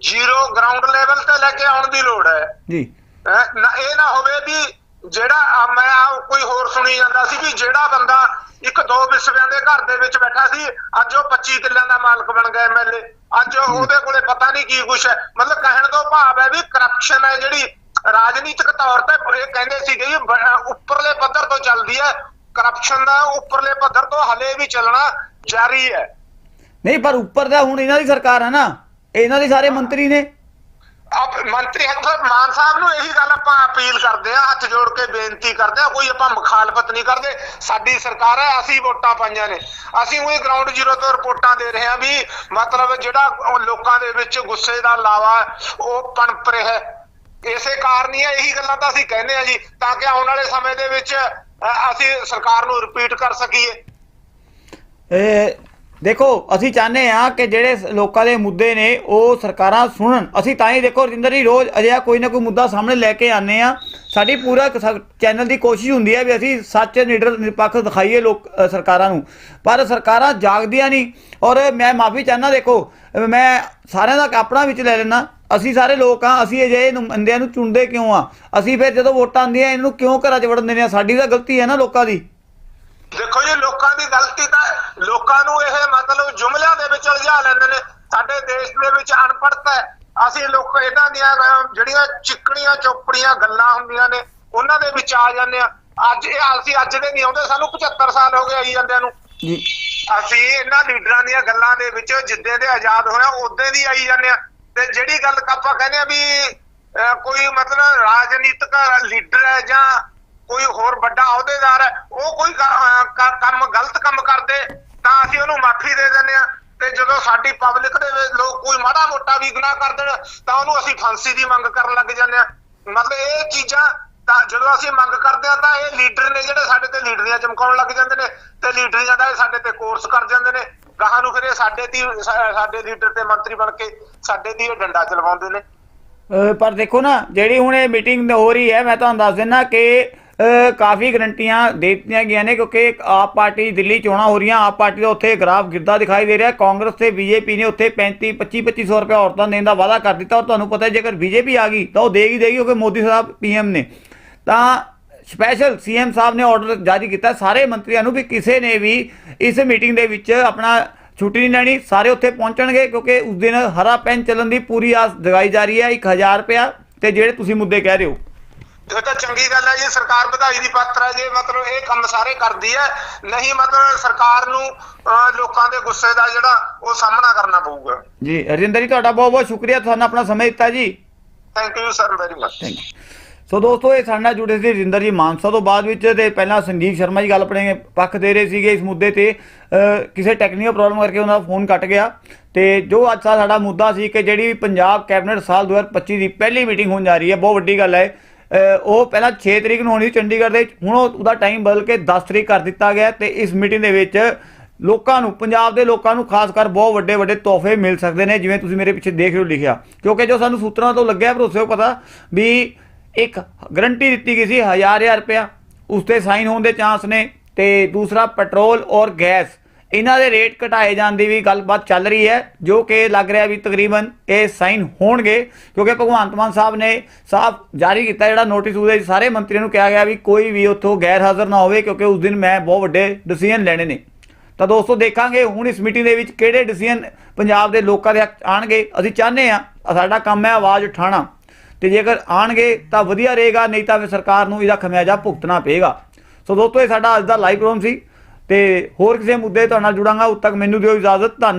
ਜ਼ੀਰੋ ਗਰਾਊਂਡ ਲੈਵਲ ਤੇ ਲੈ ਕੇ ਆਉਣ ਦੀ ਲੋੜ ਹੈ। ਜੀ। ਇਹ ਨਾ ਹੋਵੇ ਵੀ ਜਿਹੜਾ ਆ ਮੈਂ ਆ ਕੋਈ ਹੋਰ ਸੁਣੀ ਜਾਂਦਾ ਸੀ ਵੀ ਜਿਹੜਾ ਬੰਦਾ ਇੱਕ ਦੋ ਵਿਸਵਿਆਂ ਦੇ ਘਰ ਦੇ ਵਿੱਚ ਬੈਠਾ ਸੀ ਅੱਜ ਉਹ 25 ਕਿੱਲਿਆਂ ਦਾ ਮਾਲਕ ਬਣ ਗਿਆ ਐਮਐਲਏ ਅੱਜ ਉਹ- ਉਹਦੇ ਕੋਲੇ ਪਤਾ ਨਹੀਂ ਕੀ ਕੁਛ ਹੈ। ਮਤਲਬ ਕਹਿਣ ਤੋਂ ਭਾਵ ਹੈ ਵੀ ਕਰਪਸ਼ਨ ਹੈ ਜਿਹੜੀ ਰਾਜਨੀਤਿਕ ਤੌਰ ਤੇ ਇਹ ਕਹਿੰਦੇ ਸੀਗੇ ਬ- ਉੱਪਰਲੇ ਪੱਧਰ ਤੋਂ ਚੱਲਦੀ ਹੈ। ਕਰਪਸ਼ਨ ਦਾ ਉੱਪਰਲੇ ਪੱਧਰ ਤੋਂ ਹਲੇ ਵੀ ਚੱਲਣਾ ਜਾਰੀ ਹੈ। ਨਹੀਂ ਪਰ ਉੱਪਰ ਦਾ ਹੁਣ ਇਹਨਾਂ ਦੀ ਸਰਕਾਰ ਹੈ ਨਾ। ਇਹਨਾਂ ਦੇ ਸਾਰੇ ਮੰਤਰੀ ਨੇ। ਆਪ ਮੰਤਰੀ ਹਕਸਰ ਮਾਨ ਸਾਹਿਬ ਨੂੰ ਇਹੀ ਗੱਲ ਆਪਾਂ ਅਪੀਲ ਕਰਦੇ ਆ ਹੱਥ ਜੋੜ ਕੇ ਬੇਨਤੀ ਕਰਦੇ ਆ ਕੋਈ ਆਪਾਂ ਮੁਖਾਲਫਤ ਨਹੀਂ ਕਰਦੇ। ਸਾਡੀ ਸਰਕਾਰ ਹੈ, ਅਸੀਂ ਵੋਟਾਂ ਪਾਈਆਂ ਨੇ। ਅਸੀਂ ਉਹੀ ਗਰਾਊਂਡ ਜ਼ੀਰੋ ਤੋਂ ਰਿਪੋਰਟਾਂ ਦੇ ਰਹੇ ਹਾਂ ਵੀ ਮਤਲਬ ਜਿਹੜਾ ਲੋਕਾਂ ਦੇ ਵਿੱਚ ਗੁੱਸੇ ਦਾ ਲਾਵਾ, ਉਹ ਪਣਪ ਰਿਹਾ ਇਸੇ ਕਾਰਨ ਹੀ ਹੈ, ਇਹੀ ਗੱਲਾਂ ਤਾਂ ਅਸੀਂ ਕਹਿੰਦੇ ਆ ਜੀ, ਤਾਂ ਕਿ ਆਉਣ ਵਾਲੇ ਸਮੇਂ ਦੇ ਵਿੱਚ ਅਸੀਂ ਸਰਕਾਰ ਨੂੰ ਰਿਪੀਟ ਕਰ ਸਕੀਏ। ਇਹ ਦੇਖੋ, ਅਸੀਂ ਚਾਹੁੰਦੇ ਆ ਕਿ ਜਿਹੜੇ ਲੋਕਾਂ ਦੇ ਮੁੱਦੇ ਨੇ, ਉਹ ਸਰਕਾਰਾਂ ਸੁਣਨ। ਅਸੀਂ ਤਾਂ ਹੀ ਦੇਖੋ, ਰਜਿੰਦਰ ਜੀ, ਰੋਜ਼ ਅਜਿਹਾ ਕੋਈ ਨਾ ਕੋਈ ਮੁੱਦਾ ਸਾਹਮਣੇ ਲੈ ਕੇ ਆਨੇ ਆ ਸਾਡੀ ਪੂਰਾ ਚੈਨਲ ਦੀ ਕੋਸ਼ਿਸ਼ ਹੁੰਦੀ ਹੈ ਵੀ ਅਸੀਂ ਸੱਚ, ਨਿਡਰ, ਨਿਰਪੱਖ ਦਿਖਾਈਏ ਲੋਕ ਸਰਕਾਰਾਂ ਨੂੰ। ਪਰ ਸਰਕਾਰਾਂ ਜਾਗਦੀਆਂ ਨਹੀਂ। ਔਰ ਮੈਂ ਮਾਫੀ ਚਾਹਨਾ ਦੇਖੋ ਮੈਂ ਸਾਰਿਆਂ ਦਾ ਆਪਣਾ ਵਿੱਚ ਲੈ ਲੈਣਾ ਅਸੀਂ ਸਾਰੇ ਲੋਕ ਆ ਅਸੀਂ ਅਜਿਹੇ ਨੁਮਾਇੰਦਿਆਂ ਨੂੰ ਚੁਣਦੇ ਕਿਉਂ ਆ ਅਸੀਂ ਫਿਰ ਜਦੋਂ ਵੋਟਾਂ ਆਉਂਦੀਆਂ, ਇਹਨੂੰ ਕਿਉਂ ਘਰਾਂ 'ਚ ਵੜਨ ਦਿੰਦੇ ਆ ਸਾਡੀ ਤਾਂ ਗਲਤੀ ਹੈ ਨਾ ਲੋਕਾਂ ਦੀ। ਦੇਖੋ ਜੀ ਲੋਕਾਂ ਦੀ ਗਲਤੀ ਤਾਂ ਲੋਕਾਂ ਨੂੰ ਇਹ ਮਤਲਬ ਜੁਮਲਿਆਂ ਦੇ ਵਿੱਚ ਉਲਝਾ ਲੈਂਦੇ ਨੇ। ਸਾਡੇ ਦੇਸ਼ ਦੇ ਵਿੱਚ ਅਨਪੜ੍ਹਤਾ ਹੈ ਅਸੀਂ ਲੋਕ ਇਹਨਾਂ ਦੀਆਂ ਜਿਹੜੀਆਂ ਚਿੱਕਣੀਆਂ ਚੋਪੜੀਆਂ ਗੱਲਾਂ ਹੁੰਦੀਆਂ ਨੇ ਉਹਨਾਂ ਦੇ ਵਿੱਚ ਆ ਜਾਂਦੇ ਆ ਅੱਜ ਇਹ ਅਸੀਂ ਅੱਜ ਦੇ ਨਹੀਂ ਆਉਂਦੇ ਸਾਨੂੰ 75 ਸਾਲ ਹੋ ਗਏ ਆਈ ਜਾਂਦਿਆਂ ਨੂੰ। ਜੀ। ਅਸੀਂ ਇਹਨਾਂ ਲੀਡਰਾਂ ਦੀਆਂ ਗੱਲਾਂ ਦੇ ਵਿੱਚ ਜਿੱਦੇ ਦੇ ਆਜ਼ਾਦ ਹੋਇਆ ਉਦੋਂ ਦੀ ਆਈ ਜਾਂਦੇ ਆ ਤੇ ਜਿਹੜੀ ਗੱਲ ਆਪਾਂ ਕਹਿੰਦੇ ਆ ਵੀ ਕੋਈ ਮਤਲਬ ਰਾਜਨੀਤਿਕ ਲੀਡਰ ਹੈ ਜਾਂ ਕੋਈ ਹੋਰ ਵੱਡਾ ਅਹੁਦੇਦਾਰ ਹੈ ਉਹ ਕੋਈ ਕੰਮ, ਗਲਤ ਕੰਮ ਕਰਦੇ, ਤਾਂ ਅਸੀਂ ਉਹਨੂੰ ਮਾਫੀ ਦੇ ਦਿੰਦੇ ਆ ਤੇ ਜਦੋਂ ਸਾਡੀ ਪਬਲਿਕ ਦੇ ਲੋਕ ਕੋਈ ਮਾੜਾ ਮੋਟਾ ਵੀ ਗੁਨਾਹ ਕਰ ਦੇਣ, ਤਾਂ ਉਹਨੂੰ ਅਸੀਂ ਫਾਂਸੀ ਦੀ ਮੰਗ ਕਰਨ ਲੱਗ ਜਾਂਦੇ ਆ ਮਤਲਬ ਇਹ ਚੀਜ਼ਾਂ ਤਾਂ ਜਦੋਂ ਅਸੀਂ ਮੰਗ ਕਰਦੇ ਆ ਤਾਂ ਇਹ ਲੀਡਰ ਨੇ ਜਿਹੜੇ ਸਾਡੇ ਤੇ ਲੀਡਰੀਆਂ ਚਮਕਾਉਣ ਲੱਗ ਜਾਂਦੇ ਨੇ ਤੇ ਲੀਡਰੀਆਂ ਦਾ ਇਹ ਸਾਡੇ ਤੇ ਕੋਰਸ ਕਰ ਜਾਂਦੇ ਨੇ। ਗਾਹਾਂ ਨੂੰ ਫਿਰ ਇਹ ਸਾਡੇ ਦੀ ਸਾਡੇ ਲੀਡਰ ਤੇ ਮੰਤਰੀ ਬਣ ਕੇ ਸਾਡੇ ਦੀ ਇਹ ਡੰਡਾ ਚਲਵਾਉਂਦੇ ਨੇ। ਪਰ ਦੇਖੋ ਨਾ, ਜਿਹੜੀ ਹੁਣ ਇਹ ਮੀਟਿੰਗ ਹੋ ਰਹੀ ਹੈ, ਮੈਂ ਤੁਹਾਨੂੰ ਦੱਸ ਦਿੰਦਾ ਕਿ ਕਾਫੀ ਗਰੰਟੀਆਂ ਦੇ ਦਿੱਤੀਆਂ ਗਈਆਂ ਨੇ ਕਿਉਂਕਿ ਆਪ ਪਾਰਟੀ ਦਿੱਲੀ ਚੋਣਾਂ ਹੋ ਰਹੀਆਂ, ਆਪ ਪਾਰਟੀ ਦਾ ਉੱਥੇ ਗ੍ਰਾਫ ਗਿਰਦਾ ਦਿਖਾਈ ਦੇ ਰਿਹਾ। ਕਾਂਗਰਸ ਤੇ ਬੀਜੇਪੀ ਨੇ ਉੱਥੇ 35 25 2500 ਰੁਪਏ ਔਰਤਾਂ ਦੇਣ ਦਾ ਵਾਅਦਾ ਕਰ ਦਿੱਤਾ। ਔਰ ਤੁਹਾਨੂੰ ਪਤਾ ਹੈ, ਜੇਕਰ ਬੀਜੇਪੀ ਆ ਗਈ ਤਾਂ ਉਹ ਦੇਗੀ ਦੇਗੀ ਕਿਉਂਕਿ ਮੋਦੀ ਸਾਹਿਬ ਪੀਐਮ ਨੇ। ਤਾਂ ਸਪੈਸ਼ਲ ਸੀਐਮ ਸਾਹਿਬ ਨੇ ਆਰਡਰ ਜਾਰੀ ਕੀਤਾ। ਸਾਰੇ ਮੰਤਰੀਆਂ ਨੂੰ ਵੀ ਕਿਸੇ ਨੇ ਵੀ ਇਸ ਮੀਟਿੰਗ ਦੇ ਵਿੱਚ ਆਪਣਾ ਛੁੱਟੀ ਨਹੀਂ ਲੈਣੀ। ਸਾਰੇ ਉੱਥੇ ਪਹੁੰਚਣਗੇ ਕਿਉਂਕਿ ਉਸ ਦਿਨ ਹਰਾ ਪੈਨ ਚੱਲਣ ਦੀ ਪੂਰੀ ਆਸ ਜਗਾਈ ਜਾ ਰਹੀ ਹੈ। 1000 ਰੁਪਇਆ ਤੇ ਜਿਹੜੇ ਤੁਸੀਂ ਮੁੱਦੇ ਕਹਿ ਰਹੇ ਹੋ। ਇਹ ਤਾਂ ਚੰਗੀ ਗੱਲ ਹੈ ਜੀ ਸਰਕਾਰ ਵਧਾਈ ਦੀ ਪਾਤਰ ਹੈ ਜੀ ਮਤਲਬ ਇਹ ਕੰਮ ਸਾਰੇ ਕਰਦੀ ਹੈ। ਨਹੀਂ ਮਤਲਬ ਸਰਕਾਰ ਨੂੰ ਲੋਕਾਂ ਦੇ ਗੁੱਸੇ ਦਾ ਜਿਹੜਾ ਉਹ ਸਾਹਮਣਾ ਕਰਨਾ ਪਊਗਾ। ਜੀ ਰਜਿੰਦਰ ਜੀ ਤੁਹਾਡਾ ਬਹੁਤ ਬਹੁਤ ਸ਼ੁਕਰੀਆ ਤੁਹਾਨੂੰ ਆਪਣਾ ਸਮਾਂ ਦਿੱਤਾ ਜੀ। Thank you sir very much thank you so ਦੋਸਤੋ ਇਹ ਸਾਡੇ ਨਾਲ ਜੁੜੇ ਸੀ ਰਜਿੰਦਰ ਜੀ ਮਾਨਸਾ ਤੋਂ ਬਾਅਦ ਵਿੱਚ ਤੇ ਪਹਿਲਾਂ ਸੰਜੀਵ ਸ਼ਰਮਾ ਜੀ ਗੱਲ ਆਪਣੇ ਪੱਖ ਦੇ ਰਹੇ ਸੀਗੇ ਇਸ ਮੁੱਦੇ ਤੇ। ਕਿਸੇ ਟੈਕਨੀਕਲ ਪ੍ਰੋਬਲਮ ਕਰਕੇ ਉਹਨਾਂ ਦਾ ਫੋਨ ਕੱਟ ਗਿਆ। ਤੇ ਜੋ ਅੱਜ ਸਾਡਾ ਮੁੱਦਾ ਸੀ ਕਿ ਜਿਹੜੀ ਪੰਜਾਬ ਕੈਬਨਿਟ ਸਾਲ 2025 ਦੀ ਪਹਿਲੀ ਮੀਟਿੰਗ ਹੋਣ ਜਾ ਰਹੀ ਹੈ ਬਹੁਤ ਵੱਡੀ ਗੱਲ ਹੈ। ਉਹ ਪਹਿਲਾਂ 6 ਤਰੀਕ ਨੂੰ ਹੋਣੀ ਸੀ ਚੰਡੀਗੜ੍ਹ ਦੇ ਹੁਣ ਉਹ- ਉਹਦਾ ਟਾਈਮ ਬਦਲ ਕੇ 10 ਤਰੀਕ ਕਰ ਦਿੱਤਾ ਗਿਆ ਤੇ ਇਸ ਮੀਟਿੰਗ ਦੇ ਵਿੱਚ ਲੋਕਾਂ ਨੂੰ, ਪੰਜਾਬ ਦੇ ਲੋਕਾਂ ਨੂੰ ਖਾਸ ਕਰ ਬਹੁਤ ਵੱਡੇ ਵੱਡੇ ਤੋਹਫੇ ਮਿਲ ਸਕਦੇ ਨੇ, ਜਿਵੇਂ ਤੁਸੀਂ ਮੇਰੇ ਪਿੱਛੇ ਦੇਖ ਰਹੇ ਹੋ ਲਿਖਿਆ। ਕਿਉਂਕਿ ਜੋ ਸਾਨੂੰ ਸੂਤਰਾਂ ਤੋਂ ਲੱਗਿਆ, ਭਰੋਸੇ ਪਤਾ ਵੀ ਇੱਕ ਗਰੰਟੀ ਦਿੱਤੀ ਗਈ ਸੀ ਹਜ਼ਾਰ ਹਜ਼ਾਰ ਰੁਪਇਆ। ਉਸ ਤੇ ਸਾਈਨ ਹੋਣ ਦੇ ਚਾਂਸ ਨੇ ਤੇ ਦੂਸਰਾ ਪੈਟਰੋਲ ਔਰ ਗੈਸ ਇਹਨਾਂ ਦੇ ਰੇਟ ਘਟਾਏ ਜਾਣ ਦੀ ਵੀ ਗੱਲਬਾਤ ਚੱਲ ਰਹੀ ਹੈ, ਜੋ ਕਿ ਲੱਗ ਰਿਹਾ ਵੀ ਤਕਰੀਬਨ ਇਹ ਸਾਈਨ ਹੋਣਗੇ, ਕਿਉਂਕਿ ਭਗਵੰਤ ਮਾਨ ਸਾਹਿਬ ਨੇ ਸਾਫ਼ ਜਾਰੀ ਕੀਤਾ ਜਿਹੜਾ ਨੋਟਿਸ ਉਹਦੇ ਸਾਰੇ ਮੰਤਰੀਆਂ ਨੂੰ ਕਿਹਾ ਗਿਆ ਵੀ ਕੋਈ ਵੀ ਉੱਥੋਂ ਗੈਰ ਹਾਜ਼ਰ ਨਾ ਹੋਵੇ, ਕਿਉਂਕਿ ਉਸ ਦਿਨ ਮੈਂ ਬਹੁਤ ਵੱਡੇ ਡਿਸੀਜਨ ਲੈਣੇ ਨੇ। ਤਾਂ ਦੋਸਤੋ ਦੇਖਾਂਗੇ ਹੁਣ ਇਸ ਮੀਟਿੰਗ ਦੇ ਵਿੱਚ ਕਿਹੜੇ ਡਿਸੀਜਨ ਪੰਜਾਬ ਦੇ ਲੋਕਾਂ ਦੇ ਆਣਗੇ। ਅਸੀਂ ਚਾਹੁੰਦੇ ਆ ਸਾਡਾ ਕੰਮ ਹੈ ਆਵਾਜ਼ ਉਠਾਣਾ ਤੇ ਜੇਕਰ ਆਣਗੇ ਤਾਂ ਵਧੀਆ ਰਹੇਗਾ, ਨਹੀਂ ਤਾਂ ਫਿਰ ਸਰਕਾਰ ਨੂੰ ਇਹਦਾ ਖਮਿਆਜਾ ਭੁਗਤਣਾ ਪਏਗਾ। ਸੋ ਦੋਸਤੋ, ਇਹ ਸਾਡਾ ਅੱਜ ਦਾ ਲਾਈਵ ਪ੍ਰੋਗਰਾਮ ਸੀ। ਤੇ ਹੋਰ ਕਿਸੇ ਮੁੱਦੇ ਤੁਹਾਡੇ ਨਾਲ ਜੁੜਾਂਗਾ ਉਦ ਤੱਕ ਮੈਨੂੰ ਦਿਓ ਇਜਾਜ਼ਤ ਧੰਨਵਾਦ।